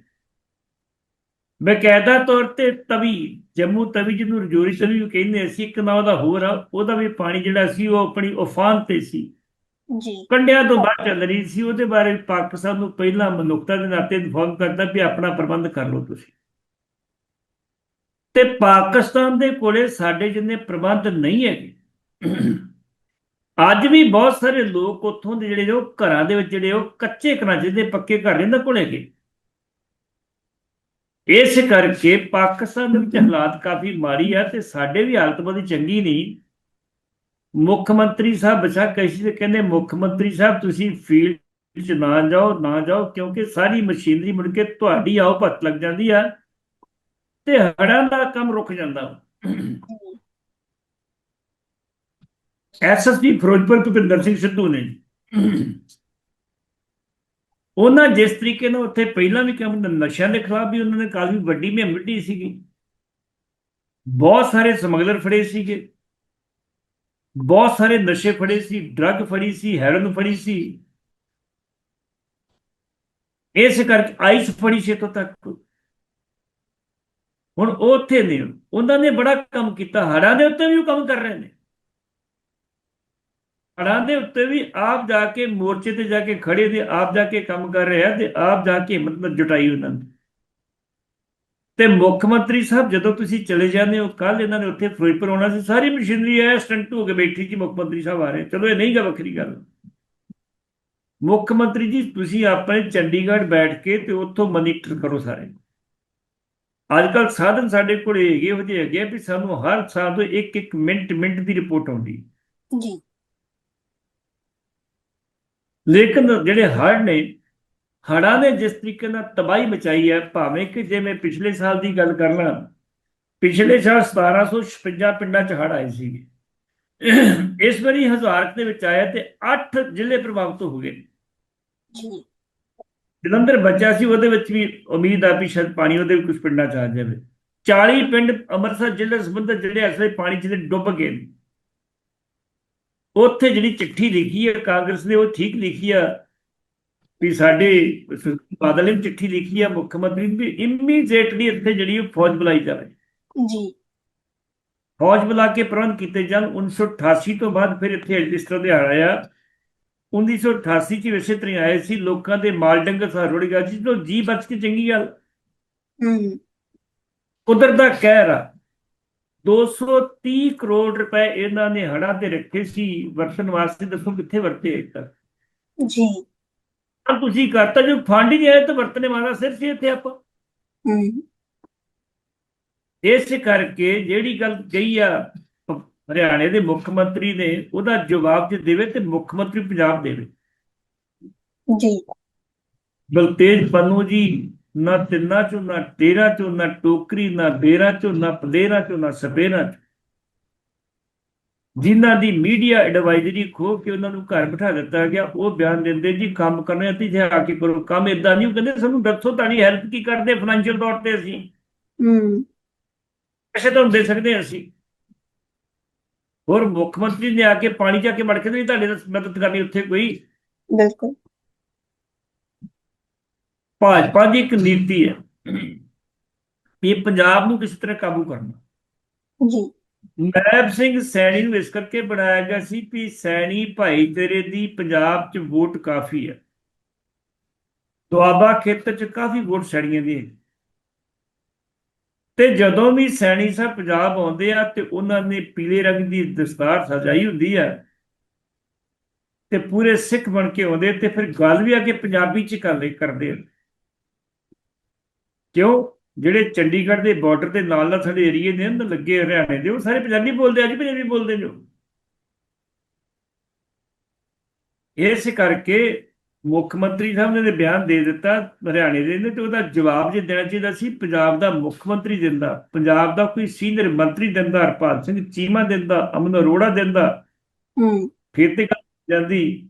[SPEAKER 2] ਬਕਾਇਦਾ ਤੌਰ ਤੇ ਤਵੀ ਜੰਮੂ ਤਵੀ ਜਿਹਨੂੰ ਰਜੌਰੀ ਤਵੀ ਵੀ ਕਹਿੰਦੇ ਅਸੀਂ ਇੱਕ ਨਾ ਉਹਦਾ ਹੋਰ ਆ ਉਹਦਾ ਵੀ ਪਾਣੀ ਜਿਹੜਾ ਸੀ ਉਹ ਆਪਣੀ ਉਫਾਨ ਤੇ ਸੀ।
[SPEAKER 3] ਜੀ।
[SPEAKER 2] ਕੰਡਿਆਂ ਤੋਂ ਬਾਅਦ ਚੱਲ ਰਹੀ ਸੀ ਉਹਦੇ ਬਾਰੇ ਪਾਕਿਸਤਾਨ ਨੂੰ ਪਹਿਲਾਂ ਮਨੁੱਖਤਾ ਦੇ ਨਾਤੇ ਇਨਫੋਰਮ ਕਰਦਾ ਵੀ ਆਪਣਾ ਪ੍ਰਬੰਧ ਕਰ ਲਓ ਤੁਸੀਂ। ਤੇ ਪਾਕਿਸਤਾਨ ਦੇ ਕੋਲੇ ਸਾਡੇ ਜਿੰਨੇ ਪ੍ਰਬੰਧ ਨਹੀਂ ਹੈਗੇ ਅੱਜ ਵੀ ਬਹੁਤ ਸਾਰੇ ਲੋਕ ਉੱਥੋਂ ਦੇ ਜਿਹੜੇ ਉਹ ਘਰਾਂ ਦੇ ਵਿੱਚ ਜਿਹੜੇ ਉਹ ਕੱਚੇ ਘਰਾਂ ਜਿਹਦੇ ਪੱਕੇ ਘਰ ਨਹੀਂ ਨਾ ਕੋਲੇ ਗਏ ਇਸ ਕਰਕੇ ਪਾਕਿਸਤਾਨ ਦੇ ਵਿੱਚ ਹਾਲਾਤ ਕਾਫੀ ਮਾੜੀ ਆ ਤੇ ਸਾਡੇ ਵੀ ਹਾਲਤ ਬਹੁਤੀ ਚੰਗੀ ਨਹੀਂ। ਮੁੱਖ ਮੰਤਰੀ ਸਾਹਿਬ ਬਚਾ ਕੈਸੀ ਤੇ ਕਹਿੰਦੇ ਮੁੱਖ ਮੰਤਰੀ ਸਾਹਿਬ ਤੁਸੀਂ ਫੀਲਡ 'ਚ ਨਾ ਜਾਓ ਨਾ ਜਾਓ ਕਿਉਂਕਿ ਸਾਰੀ ਮਸ਼ੀਨਰੀ ਮੁੜ ਕੇ ਤੁਹਾਡੀ ਆਓ ਭੱਤ ਲੱਗ ਜਾਂਦੀ ਆ ਤੇ ਹੜਾਂ ਦਾ ਕੰਮ ਰੁਕ ਜਾਂਦਾ ਐਸਐਸਪੀ ਫਿਰੋਜ਼ਪੁਰ ਭੁਪਿੰਦਰ ਸਿੰਘ ਸਿੱਧੂ ਨੇ ਉਹਨਾਂ ਜਿਸ ਤਰੀਕੇ ਨਾਲ ਉੱਥੇ ਪਹਿਲਾਂ ਵੀ ਕੰਮ, ਨਸ਼ਿਆਂ ਦੇ ਖਿਲਾਫ ਵੀ ਉਹਨਾਂ ਨੇ ਕਾਫੀ ਵੱਡੀ ਮੁਹਿੰਮ ਵਿੱਢੀ ਸੀਗੀ। ਬਹੁਤ ਸਾਰੇ ਸਮਗਲਰ ਫੜੇ ਸੀਗੇ। ਬਹੁਤ ਸਾਰੇ ਨਸ਼ੇ ਫੜੇ ਸੀ, ਡਰੱਗ ਫੜੀ ਸੀ ਹੈਰਨ ਫੜੀ ਸੀ। ਇਸ ਕਰਕੇ ਆਈਸ ਫੜੀ ਸੀ ਇੱਥੋਂ ਤੱਕ। ਹੁਣ ਉਹ ਉੱਥੇ ਨੇ। ਉਹਨਾਂ ਨੇ ਬੜਾ ਕੰਮ ਕੀਤਾ। ਹੜਾਂ ਦੇ ਉੱਤੇ ਵੀ ਉਹ ਕੰਮ ਕਰ ਰਹੇ ਨੇ। ਹੜਾਂ ਦੇ ਉੱਤੇ ਵੀ ਆਪ ਜਾ ਕੇ ਮੋਰਚੇ ਤੇ ਜਾ ਕੇ ਖੜੇ ਤੇ ਆਪ ਜਾ ਕੇ ਕੰਮ ਕਰ ਰਿਹਾ ਤੇ ਆਪ ਜਾ ਕੇ ਮਤਲਬ ਜੁਟਾਈ ਉਹਨਾਂ ਨੇ ਤੇ ਮੁੱਖ ਮੰਤਰੀ ਸਾਹਿਬ, ਜਦੋਂ ਤੁਸੀਂ ਚਲੇ ਜਾਂਦੇ ਹੋ ਕੱਲ ਇਹਨਾਂ ਨੇ ਉੱਥੇ ਫਿਰੋਜ਼ਪੁਰ ਆਉਣਾ ਸੀ, ਸਾਰੀ ਮਸ਼ੀਨਰੀ ਐ ਸਟੰਟ ਹੋ ਕੇ ਬੈਠੀ ਜੀ ਮੁੱਖ ਮੰਤਰੀ ਸਾਹਿਬ ਆ ਰਹੇ। ਚਲੋ, ਇਹ ਨਹੀਂ ਗਾ ਵੱਖਰੀ ਗੱਲ। ਮੁੱਖ ਮੰਤਰੀ ਜੀ, ਤੁਸੀਂ ਆਪਣੇ ਚੰਡੀਗੜ੍ਹ ਬੈਠ ਕੇ ਤੇ ਉੱਥੋਂ ਮਨੀਟਰ ਕਰੋ ਸਾਰੇ। ਅੱਜ ਕੱਲ ਸਾਧਨ ਸਾਡੇ ਕੋਲ ਹੈਗੇ, ਇਹੋ ਜਿਹੇ ਹੈਗੇ ਆ ਵੀ ਸਾਨੂੰ ਹਰ ਸਾਲ ਤੋਂ ਇੱਕ ਇੱਕ ਮਿੰਟ ਮਿੰਟ ਦੀ ਰਿਪੋਰਟ ਆਉਂਦੀ।
[SPEAKER 3] ਜੀ।
[SPEAKER 2] ਲੇਕਿਨ ਜਿਹੜੇ ਹੜ੍ਹ ਨੇ ਹੜ੍ਹਾਂ ਨੇ ਜਿਸ ਤਰੀਕੇ ਨਾਲ ਤਬਾਹੀ ਮਚਾਈ ਹੈ ਭਾਵੇਂ ਕਿ ਜੇ ਮੈਂ ਪਿਛਲੇ ਸਾਲ ਦੀ ਗੱਲ ਕਰ ਲਾਂ ਪਿਛਲੇ ਸਾਲ 1756 ਪਿੰਡਾਂ 'ਚ ਹੜ੍ਹ ਆਏ ਸੀਗੇ। ਇਸ ਵਾਰੀ ਹਜ਼ਾਰ ਦੇ ਵਿੱਚ ਆਇਆ ਤੇ 8 ਜ਼ਿਲ੍ਹੇ ਪ੍ਰਭਾਵਿਤ ਹੋ ਗਏ
[SPEAKER 3] ਜੀ।
[SPEAKER 2] ਜਲੰਧਰ ਬਚਿਆ ਸੀ ਉਹਦੇ ਵਿੱਚ ਵੀ ਉਮੀਦ ਆ ਵੀ ਸ਼ਾਇਦ ਪਾਣੀ ਉਹਦੇ ਵੀ ਕੁਝ ਪਿੰਡਾਂ 'ਚ ਆ ਜਾਵੇ। 40 ਪਿੰਡ ਅੰਮ੍ਰਿਤਸਰ ਜ਼ਿਲ੍ਹੇ ਸੰਬੰਧਿਤ ਜਿਹੜੇ ਅਸਲੇ ਪਾਣੀ 'ਚ ਡੁੱਬ ਗਏ ਨੇ। ਉੱਥੇ ਜਿਹੜੀ ਚਿੱਠੀ ਲਿਖੀ ਹੈ ਕਾਂਗਰਸ ਨੇ ਉਹ ਠੀਕ ਲਿਖੀ ਆ ਵੀ ਸਾਡੇ ਬਾਦਲ ਨੇ ਚਿੱਠੀ ਲਿਖੀ ਆ ਮੁੱਖ ਮੰਤਰੀ ਵੀ ਇਮੀਡੀਏਟਲੀ ਇੱਥੇ ਜਿਹੜੀ ਫੌਜ ਬੁਲਾਈ ਜਾਵੇ।
[SPEAKER 3] ਜੀ।
[SPEAKER 2] ਫੌਜ ਬੁਲਾ ਕੇ ਪ੍ਰਬੰਧ ਕੀਤੇ ਜਾਣ 1988 ਤੋਂ ਬਾਅਦ ਫਿਰ ਇੱਥੇ ਤਰ੍ਹਾਂ ਦੇ ਆਇਆ। 1988 ਚ ਵੈਸੇ ਤਰ੍ਹਾਂ ਆਏ ਸੀ ਲੋਕਾਂ ਦੇ ਮਾਲ ਡੰਗਰ ਸਾਰ ਰੁੜ ਗਿਆ ਸੀ ਤੋਂ ਜੀ ਬਚ ਕੇ ਚੰਗੀ ਗੱਲ।
[SPEAKER 3] ਹਮ
[SPEAKER 2] ਕੁਦਰਤ ਦਾ ਕਹਿਰ ਆ। 230 ਕਰੋੜ ਰੁਪਏ ਇਹਨਾਂ ਨੇ ਹੜ੍ਹਾਂ ਤੇ ਰੱਖੇ ਸੀ ਵਰਤਣ ਵਾਸਤੇ ਦੱਸੋ ਕਿੱਥੇ ਵਰਤੇ ਅਜੇ ਤੱਕ
[SPEAKER 3] ਜੀ।
[SPEAKER 2] ਤੁਸੀਂ ਕਰਤਾ ਜੋ ਫੰਡ ਹੀ ਆਇਆ ਤਾਂ ਵਰਤਣੇ ਵਾਲਾ ਸਿਰ ਸੀ ਇੱਥੇ ਆਪਾਂ। ਇਸ ਕਰਕੇ ਜਿਹੜੀ ਗੱਲ ਕਹੀ ਆ ਹਰਿਆਣੇ ਦੇ ਮੁੱਖ ਮੰਤਰੀ ਨੇ ਉਹਦਾ ਜਵਾਬ ਜੇ ਦੇਵੇ ਤੇ ਮੁੱਖ ਮੰਤਰੀ ਪੰਜਾਬ ਦੇਵੇ।
[SPEAKER 3] ਜੀ।
[SPEAKER 2] ਬਲਤੇਜ ਪੰਨੂ ਜੀ ਨਾ ਤਿੰਨਾਂ ਚੋਂ ਨਾ ਤੇਰਾਂ ਚੋਂ ਨਾ ਟੋਕਰੀ ਨਾ ਬੇਰਾਂ ਚੋਂ ਨਾ ਪਲੇਰਾਂ ਚੋਂ ਨਾ ਸਪੇਰਾਂ ਚੋਂ। ਜਿਨ੍ਹਾਂ ਦੀ ਮੀਡੀਆ ਐਡਵਾਈਜ਼ਰੀ ਖੋ ਕੇ ਉਹਨਾਂ ਨੂੰ ਘਰ ਬਿਠਾ ਦਿੱਤਾ ਗਿਆ ਉਹ ਬਿਆਨ ਦਿੰਦੇ ਜੀ ਕੰਮ ਕਰਨੇ ਤੇ ਆ ਕੇ ਕਰੋ। ਕੰਮ ਇਦਾਂ ਨਹੀਂ ਕਹਿੰਦੇ ਸਾਨੂੰ ਦੱਸੋ ਤੁਹਾਡੀ ਹੈਲਪ ਕੀ ਕਰਦੇ ਫਾਈਨੈਂਸ਼ੀਅਲ ਤੌਰ ਤੇ ਅਸੀਂ?
[SPEAKER 3] ਹਮ
[SPEAKER 2] ਪੈਸੇ ਤੁਹਾਨੂੰ ਦੇ ਸਕਦੇ ਹਾਂ ਅਸੀਂ। ਹੋਰ ਮੁੱਖ ਮੰਤਰੀ ਨੇ ਆ ਕੇ ਪਾਣੀ ਜਾ ਕੇ ਮੜ ਕੇ ਨਹੀਂ ਤੁਹਾਡੇ ਨਾਲ ਮਦਦ ਕਰਨੀ ਉੱਥੇ ਕੋਈ?
[SPEAKER 3] ਬਿਲਕੁਲ।
[SPEAKER 2] ਭਾਜਪਾ ਦੀ ਇੱਕ ਨੀਤੀ ਹੈ ਵੀ ਇਹ ਪੰਜਾਬ ਨੂੰ ਕਿਸ ਤਰ੍ਹਾਂ ਕਾਬੂ ਕਰਨਾ।
[SPEAKER 3] ਜੀ।
[SPEAKER 2] ਨੈਬ ਸਿੰਘ ਸੈਣੀ ਨੂੰ ਇਸ ਕਰਕੇ ਬਣਾਇਆ ਗਿਆ ਸੀ ਵੀ ਸੈਣੀ ਭਾਈ ਤੇਰੇ ਦੀ ਪੰਜਾਬ 'ਚ ਵੋਟ ਕਾਫੀ ਹੈ। ਦੁਆਬਾ ਖੇਤਰ 'ਚ ਕਾਫੀ ਵੋਟ ਸੈਣੀਆਂ ਦੀ ਹੈ ਤੇ ਜਦੋਂ ਵੀ ਸੈਣੀ ਸਾਹਿਬ ਪੰਜਾਬ ਆਉਂਦੇ ਆ ਤੇ ਉਹਨਾਂ ਨੇ ਪੀਲੇ ਰੰਗ ਦੀ ਦਸਤਾਰ ਸਜਾਈ ਹੁੰਦੀ ਆ ਤੇ ਪੂਰੇ ਸਿੱਖ ਬਣ ਕੇ ਆਉਂਦੇ ਤੇ ਫਿਰ ਗੱਲ ਵੀ ਆ ਕੇ ਪੰਜਾਬੀ 'ਚ ਕਰ ਲੈ ਕਰਦੇ ਆ। ਕਿਉਂ? ਜਿਹੜੇ ਚੰਡੀਗੜ੍ਹ ਦੇ ਬਾਰਡਰ ਦੇ ਨਾਲ ਨਾਲ ਸਾਡੇ ਏਰੀਏ ਨੇ ਨਾ ਲੱਗੇ ਹਰਿਆਣੇ ਦੇ ਉਹ ਸਾਰੇ ਪੰਜਾਬੀ ਬੋਲਦੇ ਅੱਜ ਪੰਜਾਬੀ ਬੋਲਦੇ ਨੇ ਉਹ। ਇਸ ਕਰਕੇ ਮੁੱਖ ਮੰਤਰੀ ਸਾਹਿਬ ਨੇ ਬਿਆਨ ਦੇ ਦਿੱਤਾ ਹਰਿਆਣੇ ਦੇ ਨੇ ਤੇ ਉਹਦਾ ਜਵਾਬ ਜੇ ਦੇਣਾ ਚਾਹੀਦਾ ਸੀ ਪੰਜਾਬ ਦਾ ਮੁੱਖ ਮੰਤਰੀ ਦਿੰਦਾ ਪੰਜਾਬ ਦਾ ਕੋਈ ਸੀਨੀਅਰ ਮੰਤਰੀ ਦਿੰਦਾ ਹਰਪਾਲ ਸਿੰਘ ਚੀਮਾ ਦਿੰਦਾ ਅਮਨ ਅਰੋੜਾ ਦਿੰਦਾ ਫਿਰ ਤੇ ਗੱਲ ਜਾਂਦੀ।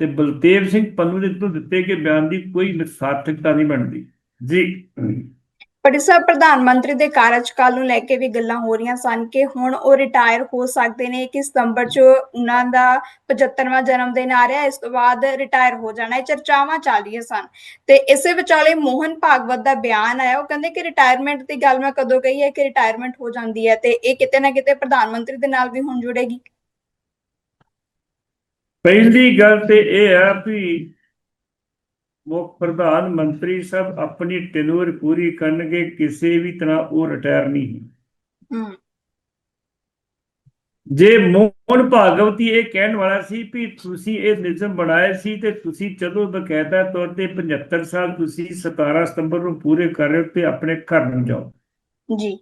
[SPEAKER 2] ਤੇ ਬਲਦੇਵ ਸਿੰਘ ਪੰਨੂ ਦੇ ਤੋਂ ਦਿੱਤੇ ਗਏ ਬਿਆਨ ਦੀ ਕੋਈ ਸਾਰਥਕਤਾ ਨਹੀਂ ਬਣਦੀ। ਜੀ।
[SPEAKER 1] ਪਰ ਇਸ ਪ੍ਰਧਾਨ ਮੰਤਰੀ ਦੇ ਕਾਰਜਕਾਲ ਨੂੰ ਲੈ ਕੇ ਵੀ ਗੱਲਾਂ ਹੋ ਰਹੀਆਂ ਸਨ ਕਿ ਹੁਣ ਉਹ ਰਿਟਾਇਰ ਹੋ ਸਕਦੇ ਨੇ ਕਿ ਸਤੰਬਰ 'ਚ ਉਹਨਾਂ ਦਾ 75ਵਾਂ ਜਨਮ ਦਿਨ ਆ ਰਿਹਾ ਇਸ ਤੋਂ ਬਾਅਦ ਰਿਟਾਇਰ ਹੋ ਜਾਣਾ ਇਹ ਚਰਚਾਵਾਂ ਚੱਲ ਰਹੀਆਂ ਸਨ। ਤੇ ਇਸੇ ਵਿਚਾਲੇ ਮੋਹਨ ਭਾਗਵਤ ਦਾ ਬਿਆਨ ਆਇਆ ਉਹ ਕਹਿੰਦੇ ਕਿ ਰਿਟਾਇਰਮੈਂਟ ਦੀ ਗੱਲ ਮੈਂ ਕਦੋਂ ਕਹੀ ਹੈ ਕਿ ਰਿਟਾਇਰਮੈਂਟ ਹੋ ਜਾਂਦੀ ਹੈ ਤੇ ਇਹ ਕਿਤੇ ਨਾ ਕਿਤੇ ਪ੍ਰਧਾਨ ਮੰਤਰੀ ਦੇ ਨਾਲ ਵੀ ਹੁਣ ਜੁੜੇਗੀ।
[SPEAKER 2] ਪਹਿਲੀ ਗੱਲ ਤੇ ਇਹ ਹੈ ਵੀ ਮੁੱਖ ਪ੍ਰਧਾਨ ਮੰਤਰੀ ਸਭ ਆਪਣੀ ਟੈਨੂਰ ਪੂਰੀ ਕਰਨਗੇ ਕਿਸੇ ਵੀ ਤਰ੍ਹਾਂ ਉਹ ਰਿਟਾਇਰ ਨਹੀਂ।
[SPEAKER 1] ਹੂੰ।
[SPEAKER 2] ਜੇ ਮੋਹਨ ਭਾਗਵਤੀ ਇਹ ਕਹਿਣ ਵਾਲਾ ਸੀ ਵੀ ਤੁਸੀਂ ਇਹ ਨਿਯਮ ਬਣਾਏ ਸੀ ਤੇ ਤੁਸੀਂ ਚਲੋ ਬਕਾਇਦਾ ਤੌਰ ਤੇ 75 ਸਾਲ ਤੁਸੀਂ 17 ਸਤੰਬਰ ਨੂੰ ਪੂਰੇ ਕਰ ਰਹੇ ਹੋ ਤੇ ਆਪਣੇ ਘਰ ਨੂੰ ਜਾਓ।
[SPEAKER 1] ਜੀ।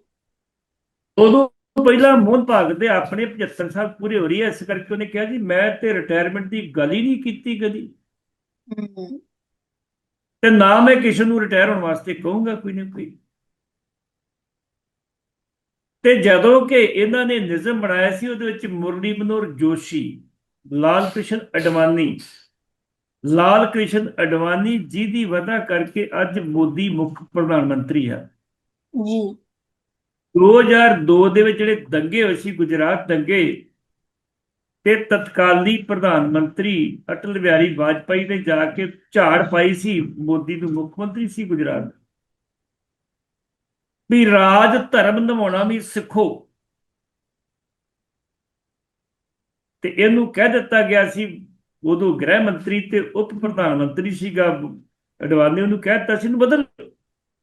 [SPEAKER 2] ਉਦੋਂ ਪਹਿਲਾਂ ਮੋਹਨ ਭਾਗਵਤ ਦੇ ਆਪਣੇ 75 ਸਾਲ ਪੂਰੇ ਹੋ ਰਹੀ ਹੈ ਇਸ ਕਰਕੇ ਉਹਨੇ ਕਿਹਾ ਜੀ ਮੈਂ ਤੇ ਰਿਟਾਇਰਮੈਂਟ ਦੀ ਗੱਲ ਹੀ ਨਹੀਂ ਕੀਤੀ ਕਦੀ। ਤੇ ਨਾ ਮੈਂ ਕਿਸੇ ਨੂੰ ਰਿਟਾਇਰ ਹੋਣ ਵਾਸਤੇ ਕਹੂੰਗਾ ਕੋਈ ਨਾ ਕੋਈ। ਤੇ ਜਦੋਂ ਕਿ ਇਹਨਾਂ ਨੇ ਨਿਯਮ ਬਣਾਇਆ ਸੀ ਉਹਦੇ ਵਿੱਚ ਮੁਰਲੀ ਮਨੋਹਰ ਜੋਸ਼ੀ ਲਾਲ ਕ੍ਰਿਸ਼ਨ ਅਡਵਾਨੀ ਲਾਲ ਕ੍ਰਿਸ਼ਨ ਅਡਵਾਨੀ ਜੀ ਦੀ ਵਜ੍ਹਾ ਕਰਕੇ ਅੱਜ ਮੋਦੀ ਮੁੱਖ ਪ੍ਰਧਾਨ ਮੰਤਰੀ ਹੈ
[SPEAKER 1] ਜੀ।
[SPEAKER 2] 2002 ਦੇ ਵਿੱਚ ਜਿਹੜੇ ਦੰਗੇ ਹੋਏ ਸੀ ਗੁਜਰਾਤ ਦੰਗੇ ਤੇ ਤਤਕਾਲੀ ਪ੍ਰਧਾਨ ਮੰਤਰੀ ਅਟਲ ਬਿਹਾਰੀ ਵਾਜਪਾਈ ਨੇ ਜਾ ਕੇ ਝਾੜ ਪਾਈ ਸੀ। ਮੋਦੀ ਨੂੰ ਮੁੱਖ ਮੰਤਰੀ ਸੀ ਗੁਜਰਾਤ। ਦਾ। ਵੀ ਰਾਜ ਧਰਮ ਨਿਭਾਉਣਾ ਵੀ ਸਿੱਖੋ। ਤੇ ਇਹਨੂੰ ਕਹਿ ਦਿੱਤਾ ਗਿਆ ਸੀ। ਉਦੋਂ ਗ੍ਰਹਿ ਮੰਤਰੀ ਤੇ ਉਪ ਪ੍ਰਧਾਨ ਮੰਤਰੀ ਸੀਗਾ ਅਡਵਾਨੀ, ਉਹਨੂੰ ਕਹਿ ਦਿੱਤਾ ਸੀ, ਇਹਨੂੰ ਬਦਲ।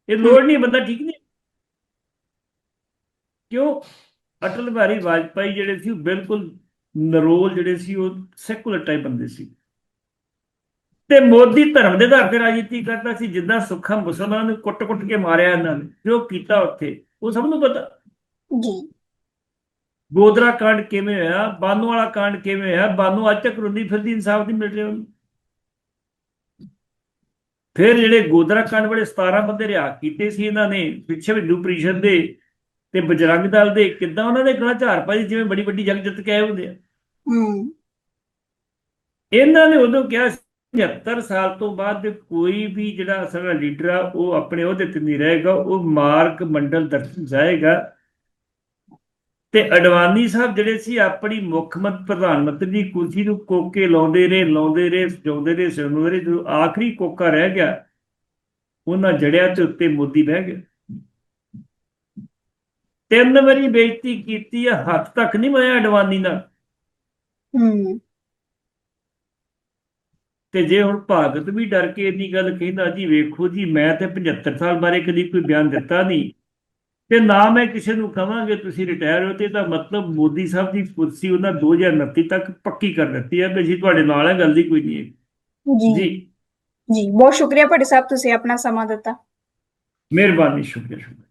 [SPEAKER 2] ਇਹ ਲੋੜ ਨਹੀਂ, ਬੰਦਾ ਠੀਕ ਨਹੀਂ। ਕਿਉਂ? ਅਟਲ ਬਿਹਾਰੀ ਵਾਜਪਾਈ ਜਿਹੜੇ ਸੀ, ਉਹ ਬਿਲਕੁਲ ਨਰੋਲ ਜਿਹੜੇ ਸੀ ਉਹ ਸੈਕੂਲਰ ਟਾਈਪ ਬੰਦੇ ਸੀ। ਤੇ ਮੋਦੀ ਧਰਮ ਦੇ ਆਧਾਰ ਤੇ ਰਾਜਨੀਤੀ ਕਰਦਾ ਸੀ ਜਿੱਦਾਂ ਸੁੱਖਾ ਮੁਸਲਮਾਨਾਂ ਨੂੰ ਕੁੱਟ-ਕੁੱਟ ਕੇ ਮਾਰਿਆ ਇਹਨਾਂ ਨੇ ਜੋ ਕੀਤਾ ਉੱਥੇ ਉਹ ਸਭ ਨੂੰ ਪਤਾ।
[SPEAKER 3] ਜੀ।
[SPEAKER 2] ਗੋਦਰਾ ਕਾਂਡ ਕਿਵੇਂ ਹੋਇਆ ਬਾਨੂ ਵਾਲਾ ਕਾਂਡ ਕਿਵੇਂ ਹੋਇਆ ਬਾਨੂ ਅੱਜ ਤੱਕ ਰੁੰਦੀ ਫਿਰਦੀ ਇਨਸਾਫ ਨਹੀਂ ਮਿਲ ਰਿਹਾ ਫਿਰ ਜਿਹੜੇ ਗੋਦਰਾ ਕਾਂਡ ਵਾਲੇ 17 ਬੰਦੇ ਰਿਹਾ ਕੀਤੇ ਸੀ ਇਹਨਾਂ ਨੇ ਪਿੱਛੇ ਹਿੰਦੂ ਪ੍ਰੀਸ਼ਦ ਦੇ ਤੇ ਬਜਰੰਗ ਦਲ ਦੇ ਕਿੱਦਾਂ ਉਹਨਾਂ ਦੇ ਗਲਾ ਝਾੜ ਪਾਈ ਜਿਵੇਂ ਬੜੀ ਵੱਡੀ ਜੰਗ ਜਿੱਤ ਕੇ ਆਏ ਹੁੰਦੇ ਆ।
[SPEAKER 3] ਹੂੰ।
[SPEAKER 2] ਇਹਨਾਂ ਨੇ ਉਦੋਂ ਕਿਹਾ 75 ਸਾਲ ਤੋਂ ਬਾਅਦ ਕੋਈ ਵੀ ਜਿਹੜਾ ਅਸਲ ਲੀਡਰ ਆ, ਉਹ ਆਪਣੇ ਉਹਦੇ ਤੇ ਨਹੀਂ ਰਹੇਗਾ, ਉਹ ਮਾਰਗ ਮੰਡਲ ਦਰਸ਼ਨ ਜਾਏਗਾ। ਤੇ ਅਡਵਾਨੀ ਸਾਹਿਬ ਜਿਹੜੇ ਸੀ, ਆਪਣੀ ਮੁੱਖ ਮੰਤਰੀ ਪ੍ਰਧਾਨ ਮੰਤਰੀ ਦੀ ਕੁਰਸੀ ਨੂੰ ਕੋਕੇ ਲਾਉਂਦੇ ਰਹੇ ਲਾਉਂਦੇ ਰਹੇ, ਸਜਾਉਂਦੇ ਰਹੇ ਸਜਾਉਂਦੇ ਰਹੇ, ਜਦੋਂ ਆਖਰੀ ਕੋਕਾ ਰਹਿ ਗਿਆ, ਉਹਨਾਂ ਜੜਿਆ ਤੇ ਉੱਤੇ ਮੋਦੀ ਬਹਿ ਗਿਆ ਤਿੰਨ ਵਾਰੀ ਬੇਇੱਜ਼ਤੀ ਕੀਤੀ ਆ ਹੱਥ ਤੱਕ ਨਹੀਂ ਮਾਇਆ ਅਡਵਾਨੀ ਨਾਲ।
[SPEAKER 3] ਹੂੰ।
[SPEAKER 2] ਤੇ ਜੇ ਹੁਣ ਭਾਗਤ ਵੀ ਡਰ ਕੇ ਇੰਨੀ ਗੱਲ ਕਹਿੰਦਾ ਜੀ ਵੇਖੋ ਜੀ ਮੈਂ ਤੇ 75 ਸਾਲ ਬਾਰੇ ਕਦੀ ਕੋਈ ਬਿਆਨ ਦਿੱਤਾ ਨਹੀਂ। ਤੇ ਨਾ ਮੈਂ ਕਿਸੇ ਨੂੰ ਕਹਾਂਗੇ ਤੁਸੀਂ ਰਿਟਾਇਰ ਹੋ ਤੇ ਤਾਂ ਮਤਲਬ ਮੋਦੀ ਸਾਹਿਬ ਦੀ ਕੁਰਸੀ ਉਹਨਾਂ 2029 ਤੱਕ ਪੱਕੀ ਕਰ ਦਿੱਤੀ ਹੈ ਵੀ ਅਸੀਂ ਤੁਹਾਡੇ ਨਾਲ ਹੈ ਗੱਲ ਦੀ ਕੋਈ ਨਹੀਂ ਹੈ
[SPEAKER 3] ਜੀ।
[SPEAKER 2] ਜੀ।
[SPEAKER 3] ਜੀ ਬਹੁਤ ਸ਼ੁਕਰੀਆ ਭੱਟੀ ਸਾਹਿਬ ਤੁਸੀਂ ਆਪਣਾ ਸਮਾਂ ਦਿੱਤਾ।
[SPEAKER 2] ਮਿਹਰਬਾਨੀ ਸ਼ੁਕਰੀਆ ਸ਼ੁਕਰੀਆ।